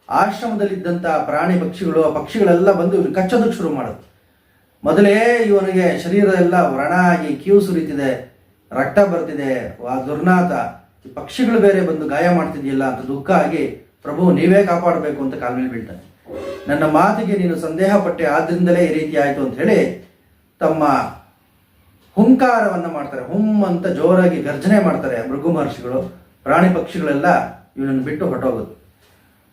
ಆಶ್ರಮದಲ್ಲಿದ್ದಂಥ ಪ್ರಾಣಿ ಪಕ್ಷಿಗಳು, ಆ ಪಕ್ಷಿಗಳೆಲ್ಲ ಬಂದು ಇವನು ಕಚ್ಚೋದಕ್ಕೆ ಶುರು ಮಾಡುತ್ತೆ. ಮೊದಲೇ ಇವನಿಗೆ ಶರೀರ ಎಲ್ಲ ವ್ರಣ ಆಗಿ ಕೀವು ಸುರಿತಿದೆ, ರಕ್ತ ಬರ್ತಿದೆ, ಆ ದುರ್ನಾಥ ಈ ಪಕ್ಷಿಗಳು ಬೇರೆ ಬಂದು ಗಾಯ ಮಾಡ್ತಿದೆಯಲ್ಲ ಅಂತ ದುಃಖ ಆಗಿ ಪ್ರಭು ನೀವೇ ಕಾಪಾಡಬೇಕು ಅಂತ ಕಾಲ ಮೇಲೆ ಬೀಳ್ತಾನೆ. ನನ್ನ ಮಾತಿಗೆ ನೀನು ಸಂದೇಹ ಪಟ್ಟೆ ಆದ್ರಿಂದಲೇ ಈ ರೀತಿ ಆಯಿತು ಅಂತ ಹೇಳಿ ತಮ್ಮ ಹುಂಕಾರವನ್ನು ಮಾಡ್ತಾರೆ. ಹುಮ್ ಅಂತ ಜೋರಾಗಿ ಗರ್ಜನೆ ಮಾಡ್ತಾರೆ ಮೃಗು ಮಹರ್ಷಿಗಳು. ಪ್ರಾಣಿ ಪಕ್ಷಿಗಳೆಲ್ಲ ಇವನನ್ನು ಬಿಟ್ಟು ಹೊಟ್ಟೋಗೋದು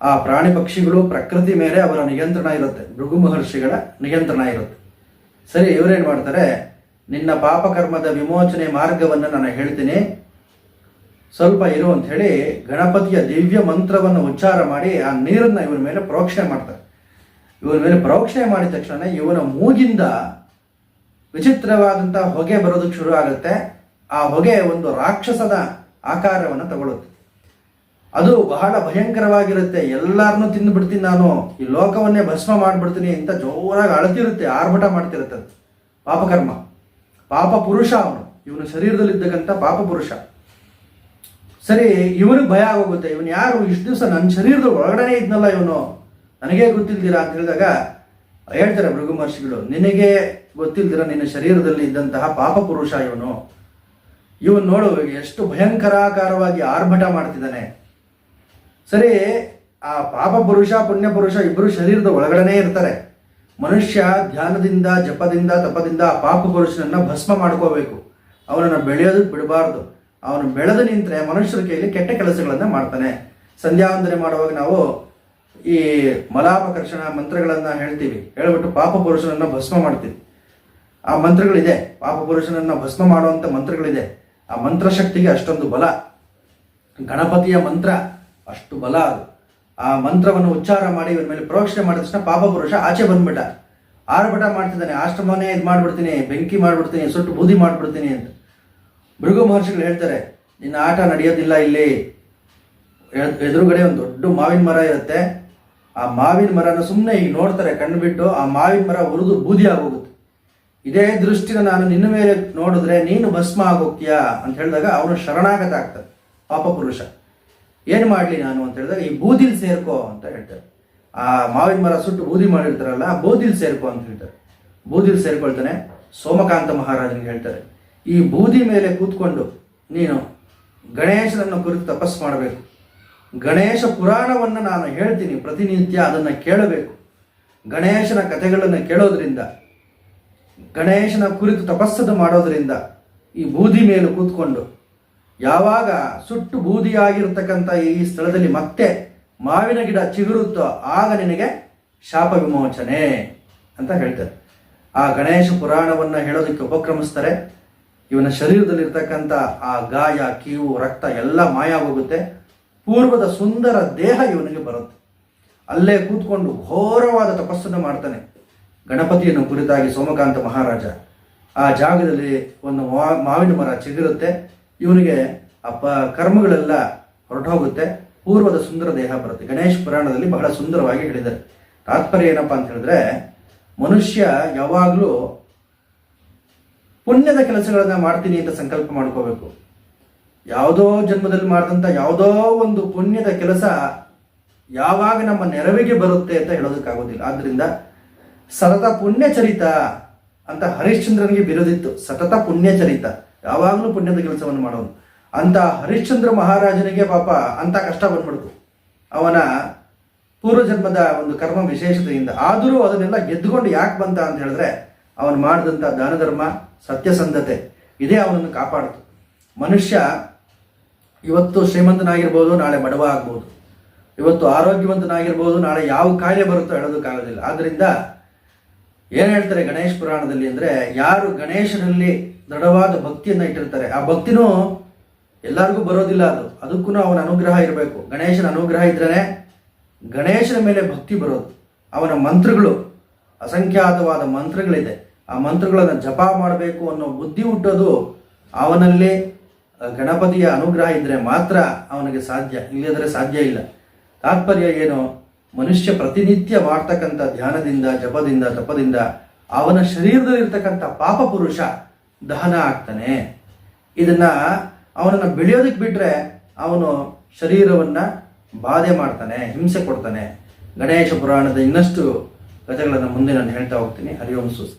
ಆ ಪ್ರಾಣಿ ಪಕ್ಷಿಗಳು ಪ್ರಕೃತಿ ಮೇಲೆ ಅವರ ನಿಯಂತ್ರಣ ಇರುತ್ತೆ. ಮೃಗು ಮಹರ್ಷಿಗಳ ನಿಯಂತ್ರಣ ಇರುತ್ತೆ. ಸರಿ, ಇವರೇನು ಮಾಡ್ತಾರೆ? ನಿನ್ನ ಪಾಪಕರ್ಮದ ವಿಮೋಚನೆ ಮಾರ್ಗವನ್ನು ನಾನು ಹೇಳ್ತೀನಿ. ಸ್ವಲ್ಪ ಇರು ಅಂತ ಹೇಳಿ ಗಣಪತಿಯ ದಿವ್ಯ ಮಂತ್ರವನ್ನು ಉಚ್ಚಾರ ಮಾಡಿ ಆ ನೀರನ್ನ ಇವನ ಮೇಲೆ ಪ್ರೋಕ್ಷಣೆ ಮಾಡ್ತಾರೆ. ಇವನ ಮೇಲೆ ಪ್ರೋಕ್ಷಣೆ ಮಾಡಿದ ತಕ್ಷಣ ಇವನ ಮೂಗಿಂದ ವಿಚಿತ್ರವಾದಂತಹ ಹೊಗೆ ಬರೋದಕ್ಕೆ ಶುರು ಆಗುತ್ತೆ. ಆ ಹೊಗೆ ಒಂದು ರಾಕ್ಷಸದ ಆಕಾರವನ್ನು ತಗೊಳ್ಳುತ್ತೆ ಅದು ಬಹಳ ಭಯಂಕರವಾಗಿರುತ್ತೆ. ಎಲ್ಲರನ್ನೂ ತಿಂದು ಬಿಡ್ತೀನಿ ನಾನು. ಈ ಲೋಕವನ್ನೇ ಭಸ್ಮ ಮಾಡಿಬಿಡ್ತೀನಿ ಅಂತ ಜೋರಾಗಿ ಅಳತಿರುತ್ತೆ, ಆರ್ಭಟ ಮಾಡ್ತಿರುತ್ತೆ. ಪಾಪಕರ್ಮ. ಪಾಪ ಪುರುಷ ಅವನು. ಇವನ ಶರೀರದಲ್ಲಿದ್ದಕ್ಕಂಥ ಪಾಪ ಪುರುಷ. ಸರಿ, ಇವನಿಗೆ ಭಯ ಆಗೋಗುತ್ತೆ. ಇವನು ಯಾರು? ಇಷ್ಟು ದಿವಸ ನನ್ನ ಶರೀರದ ಒಳಗಡೆ ಇದ್ನಲ್ಲ ಇವನು. ನನಗೆ ಗೊತ್ತಿಲ್ದಿರಾ ಅಂತ ಹೇಳಿದಾಗ, ಹೇಳ್ತಾರೆ ಭೃಗು ಮಹರ್ಷಿಗಳು, ನಿನಗೆ ಗೊತ್ತಿಲ್ದಿರ ನಿನ್ನ ಶರೀರದಲ್ಲಿ ಇದ್ದಂತಹ ಪಾಪ ಪುರುಷ ಇವನು. ಇವನು ನೋಡು, ಎಷ್ಟು ಭಯಂಕರಾಕಾರವಾಗಿ ಆರ್ಭಟ ಮಾಡ್ತಿದ್ದಾನೆ. ಸರಿ, ಆ ಪಾಪ ಪುರುಷ, ಪುಣ್ಯ ಪುರುಷ ಇಬ್ಬರು ಶರೀರದ ಒಳಗಡೆನೇ ಇರ್ತಾರೆ. ಮನುಷ್ಯ ಧ್ಯಾನದಿಂದ, ಜಪದಿಂದ, ತಪದಿಂದ ಆ ಪಾಪ ಪುರುಷನನ್ನ ಭಸ್ಮ ಮಾಡ್ಕೋಬೇಕು. ಅವನನ್ನು ಬೆಳೆಯೋದಕ್ಕೆ ಬಿಡಬಾರ್ದು. ಅವನು ಬೆಳೆದು ನಿಂತರೆ ಮನುಷ್ಯರ ಕೈಯಲ್ಲಿ ಕೆಟ್ಟ ಕೆಲಸಗಳನ್ನು ಮಾಡ್ತಾನೆ. ಸಂಧ್ಯಾವಂದನೆ ಮಾಡುವಾಗ ನಾವು ಈ ಮಲಾಪಕರ್ಷಣ ಮಂತ್ರಗಳನ್ನು ಹೇಳ್ತೀವಿ. ಹೇಳ್ಬಿಟ್ಟು ಪಾಪ ಪುರುಷನನ್ನ ಭಸ್ಮ ಮಾಡ್ತೀವಿ. ಆ ಮಂತ್ರಗಳಿದೆ. ಪಾಪ ಪುರುಷನನ್ನ ಭಸ್ಮ ಮಾಡುವಂಥ ಮಂತ್ರಗಳಿದೆ. ಆ ಮಂತ್ರಶಕ್ತಿಗೆ ಅಷ್ಟೊಂದು ಬಲ. ಗಣಪತಿಯ ಮಂತ್ರ, ಅಷ್ಟು ಬಲ ಅದು. ಆ ಮಂತ್ರವನ್ನು ಉಚ್ಚಾರ ಮಾಡಿ ಇವನ ಮೇಲೆ ಪ್ರೋಕ್ಷಣೆ ಮಾಡಿದ ತಕ್ಷಣ ಪಾಪ ಪುರುಷ ಆಚೆ ಬಂದ್ಬಿಟ್ಟ. ಆರ್ಭಟ ಮಾಡ್ತಿದ್ದಾನೆ. ಆಶ್ರಮನೇ ಇದು ಮಾಡ್ಬಿಡ್ತೀನಿ ಬೆಂಕಿ ಮಾಡ್ಬಿಡ್ತೀನಿ, ಸುಟ್ಟು ಬೂದಿ ಮಾಡ್ಬಿಡ್ತೀನಿ ಅಂತ. ಭೃಗು ಮಹರ್ಷಿಗಳು ಹೇಳ್ತಾರೆ, ನಿನ್ನ ಆಟ ನಡೆಯೋದಿಲ್ಲ ಇಲ್ಲಿ. ಎದುರುಗಡೆ ಒಂದು ದೊಡ್ಡ ಮಾವಿನ ಮರ ಇರುತ್ತೆ. ಆ ಮಾವಿನ ಮರನ ಸುಮ್ಮನೆ ಈಗ ನೋಡ್ತಾರೆ, ಕಣ್ಣು ಬಿಟ್ಟು ಆ ಮಾವಿನ ಮರ ಉರಿದು ಬೂದಿ ಆಗೋಗುತ್ತೆ. ಇದೇ ದೃಷ್ಟಿನ ನಾನು ನಿನ್ನ ಮೇಲೆ ನೋಡಿದ್ರೆ ನೀನು ಭಸ್ಮ ಆಗೋಗ್ತೀಯಾ ಅಂತ ಹೇಳಿದಾಗ ಅವನು ಶರಣಾಗತ ಆಗ್ತಾನೆ, ಪಾಪ ಪುರುಷ. ಏನು ಮಾಡಲಿ ನಾನು ಅಂತ ಹೇಳಿದಾಗ, ಈ ಬೂದಿಲ್ ಸೇರ್ಕೋ ಅಂತ ಹೇಳ್ತಾರೆ. ಆ ಮಾವಿನ ಮರ ಸುಟ್ಟು ಬೂದಿ ಮಾಡಿರ್ತಾರಲ್ಲ, ಆ ಬೂದಿಲ್ ಸೇರ್ಕೋ ಅಂತ ಹೇಳ್ತಾರೆ. ಬೂದಿಲ್ ಸೇರ್ಕೊಳ್ತಾನೆ, ಸೋಮಕಾಂತ ಮಹಾರಾಜನಿಗೆ ಹೇಳ್ತಾರೆ. ಈ ಬೂದಿ ಮೇಲೆ ಕೂತ್ಕೊಂಡು ನೀನು ಗಣೇಶನನ್ನು ಕುರಿತು ತಪಸ್ಸು ಮಾಡಬೇಕು. ಗಣೇಶ ಪುರಾಣವನ್ನು ನಾನು ಹೇಳ್ತೀನಿ, ಪ್ರತಿನಿತ್ಯ ಅದನ್ನು ಕೇಳಬೇಕು. ಗಣೇಶನ ಕಥೆಗಳನ್ನು ಕೇಳೋದ್ರಿಂದ, ಗಣೇಶನ ಕುರಿತು ತಪಸ್ಸನ್ನು ಮಾಡೋದ್ರಿಂದ ಈ ಬೂದಿ ಮೇಲೆ ಕೂತ್ಕೊಂಡು, ಯಾವಾಗ ಸುಟ್ಟು ಬೂದಿಯಾಗಿರ್ತಕ್ಕಂಥ ಈ ಸ್ಥಳದಲ್ಲಿ ಮತ್ತೆ ಮಾವಿನ ಗಿಡ ಚಿಗುರುತ್ತೋ ಆಗ ನಿನಗೆ ಶಾಪ ವಿಮೋಚನೆ ಅಂತ ಹೇಳ್ತಾರೆ. ಆ ಗಣೇಶ ಪುರಾಣವನ್ನು ಹೇಳೋದಕ್ಕೆ ಉಪಕ್ರಮಿಸ್ತಾರೆ. ಇವನ ಶರೀರದಲ್ಲಿರ್ತಕ್ಕಂಥ ಆ ಗಾಯ ಕೀವು ರಕ್ತ ಎಲ್ಲ ಮಾಯ ಹೋಗುತ್ತೆ ಪೂರ್ವದ ಸುಂದರ ದೇಹ ಇವನಿಗೆ ಬರುತ್ತೆ. ಅಲ್ಲೇ ಕೂತ್ಕೊಂಡು ಘೋರವಾದ ತಪಸ್ಸನ್ನು ಮಾಡ್ತಾನೆ. ಗಣಪತಿಯನ್ನು ಕುರಿತಾಗಿ ಸೋಮಕಾಂತ ಮಹಾರಾಜ. ಆ ಜಾಗದಲ್ಲಿ ಒಂದು ಮಾವಿನ ಮರ ಚಿಗುರುತ್ತೆ. ಇವನಿಗೆ ಅಪ್ಪ ಕರ್ಮಗಳೆಲ್ಲ ಕರ್ಮಗಳೆಲ್ಲ ಹೊರಟೋಗುತ್ತೆ. ಪೂರ್ವದ ಸುಂದರ ದೇಹ ಬರುತ್ತೆ. ಗಣೇಶ ಪುರಾಣದಲ್ಲಿ ಬಹಳ ಸುಂದರವಾಗಿ ಹೇಳಿದ್ದಾರೆ. ತಾತ್ಪರ್ಯ ಏನಪ್ಪಾ ಅಂತ ಹೇಳಿದ್ರೆ, ಮನುಷ್ಯ ಯಾವಾಗಲೂ ಪುಣ್ಯದ ಕೆಲಸಗಳನ್ನ ಮಾಡ್ತೀನಿ ಅಂತ ಸಂಕಲ್ಪ ಮಾಡ್ಕೋಬೇಕು. ಯಾವುದೋ ಜನ್ಮದಲ್ಲಿ ಮಾಡಿದಂಥ ಯಾವುದೋ ಒಂದು ಪುಣ್ಯದ ಕೆಲಸ ಯಾವಾಗ ನಮ್ಮ ನೆರವಿಗೆ ಬರುತ್ತೆ ಅಂತ ಹೇಳೋದಕ್ಕಾಗೋದಿಲ್ಲ. ಆದ್ದರಿಂದ ಸತತ ಪುಣ್ಯಚರಿತ ಅಂತ ಹರಿಶ್ಚಂದ್ರನಿಗೆ ಬಿರೋದಿತ್ತು. ಸತತ ಪುಣ್ಯಚರಿತ. ಯಾವಾಗಲೂ ಪುಣ್ಯದ ಕೆಲಸವನ್ನು ಮಾಡೋನು. ಅಂತ ಹರಿಶ್ಚಂದ್ರ ಮಹಾರಾಜನಿಗೆ ಪಾಪ ಅಂತ ಕಷ್ಟ ಬಂದ್ಬಿಡ್ತು. ಅವನ ಪೂರ್ವಜನ್ಮದ ಒಂದು ಕರ್ಮ ವಿಶೇಷತೆಯಿಂದ. ಆದರೂ ಅದನ್ನೆಲ್ಲ ಗೆದ್ದುಕೊಂಡು ಯಾಕೆ ಬಂತ ಅಂತ ಹೇಳಿದ್ರೆ ಅವನು ಮಾಡಿದಂಥ ದಾನ ಧರ್ಮ ಸತ್ಯಸಂಧತೆ, ಇದೇ ಅವನನ್ನು ಕಾಪಾಡ್ತು. ಮನುಷ್ಯ ಇವತ್ತು ಶ್ರೀಮಂತನಾಗಿರ್ಬೋದು, ನಾಳೆ ಬಡವ ಆಗ್ಬೋದು. ಇವತ್ತು ಆರೋಗ್ಯವಂತನಾಗಿರ್ಬೋದು, ನಾಳೆ ಯಾವ ಕಾಯಿಲೆ ಬರುತ್ತೋ ಹೇಳೋದಕ್ಕಾಗೋದಿಲ್ಲ ಆದ್ದರಿಂದ ಏನು ಹೇಳ್ತಾರೆ ಗಣೇಶ ಪುರಾಣದಲ್ಲಿ ಅಂದರೆ, ಯಾರು ಗಣೇಶನಲ್ಲಿ ದೃಢವಾದ ಭಕ್ತಿಯನ್ನು ಇಟ್ಟಿರ್ತಾರೆ, ಆ ಭಕ್ತಿನೂ ಎಲ್ಲರಿಗೂ ಬರೋದಿಲ್ಲ ಅದು. ಅದಕ್ಕೂ ಅವನ ಅನುಗ್ರಹ ಇರಬೇಕು. ಗಣೇಶನ ಅನುಗ್ರಹ ಇದ್ರೇ ಗಣೇಶನ ಮೇಲೆ ಭಕ್ತಿ ಬರೋದು. ಅವನ ಮಂತ್ರಗಳು ಅಸಂಖ್ಯಾತವಾದ ಮಂತ್ರಗಳಿದೆ. ಆ ಮಂತ್ರಗಳನ್ನು ಜಪ ಮಾಡಬೇಕು ಅನ್ನೋ ಬುದ್ಧಿ ಹುಟ್ಟೋದು ಅವನಲ್ಲಿ ಗಣಪತಿಯ ಅನುಗ್ರಹ ಇದ್ದರೆ ಮಾತ್ರ ಅವನಿಗೆ ಸಾಧ್ಯ ಇಲ್ಲದ್ರೆ ಸಾಧ್ಯ ಇಲ್ಲ. ತಾತ್ಪರ್ಯ ಏನು? ಮನುಷ್ಯ ಪ್ರತಿನಿತ್ಯ ಮಾಡ್ತಕ್ಕಂಥ ಧ್ಯಾನದಿಂದ, ಜಪದಿಂದ, ತಪದಿಂದ ಅವನ ಶರೀರದಲ್ಲಿರ್ತಕ್ಕಂಥ ಪಾಪ ಪುರುಷ ದಹನ ಆಗ್ತಾನೆ. ಇದನ್ನು ಅವನನ್ನ ಬೆಳೆಯೋದಕ್ಕೆ ಬಿಟ್ಟರೆ ಅವನು ಶರೀರವನ್ನು ಬಾಧೆ ಮಾಡ್ತಾನೆ, ಹಿಂಸೆ ಕೊಡ್ತಾನೆ. ಗಣೇಶ ಪುರಾಣದ ಇನ್ನಷ್ಟು ಕಥೆಗಳನ್ನು ಮುಂದೆ ನಾನು ಹೇಳ್ತಾ ಹೋಗ್ತೀನಿ. ಹರಿಯೋಂ ಸುಸ್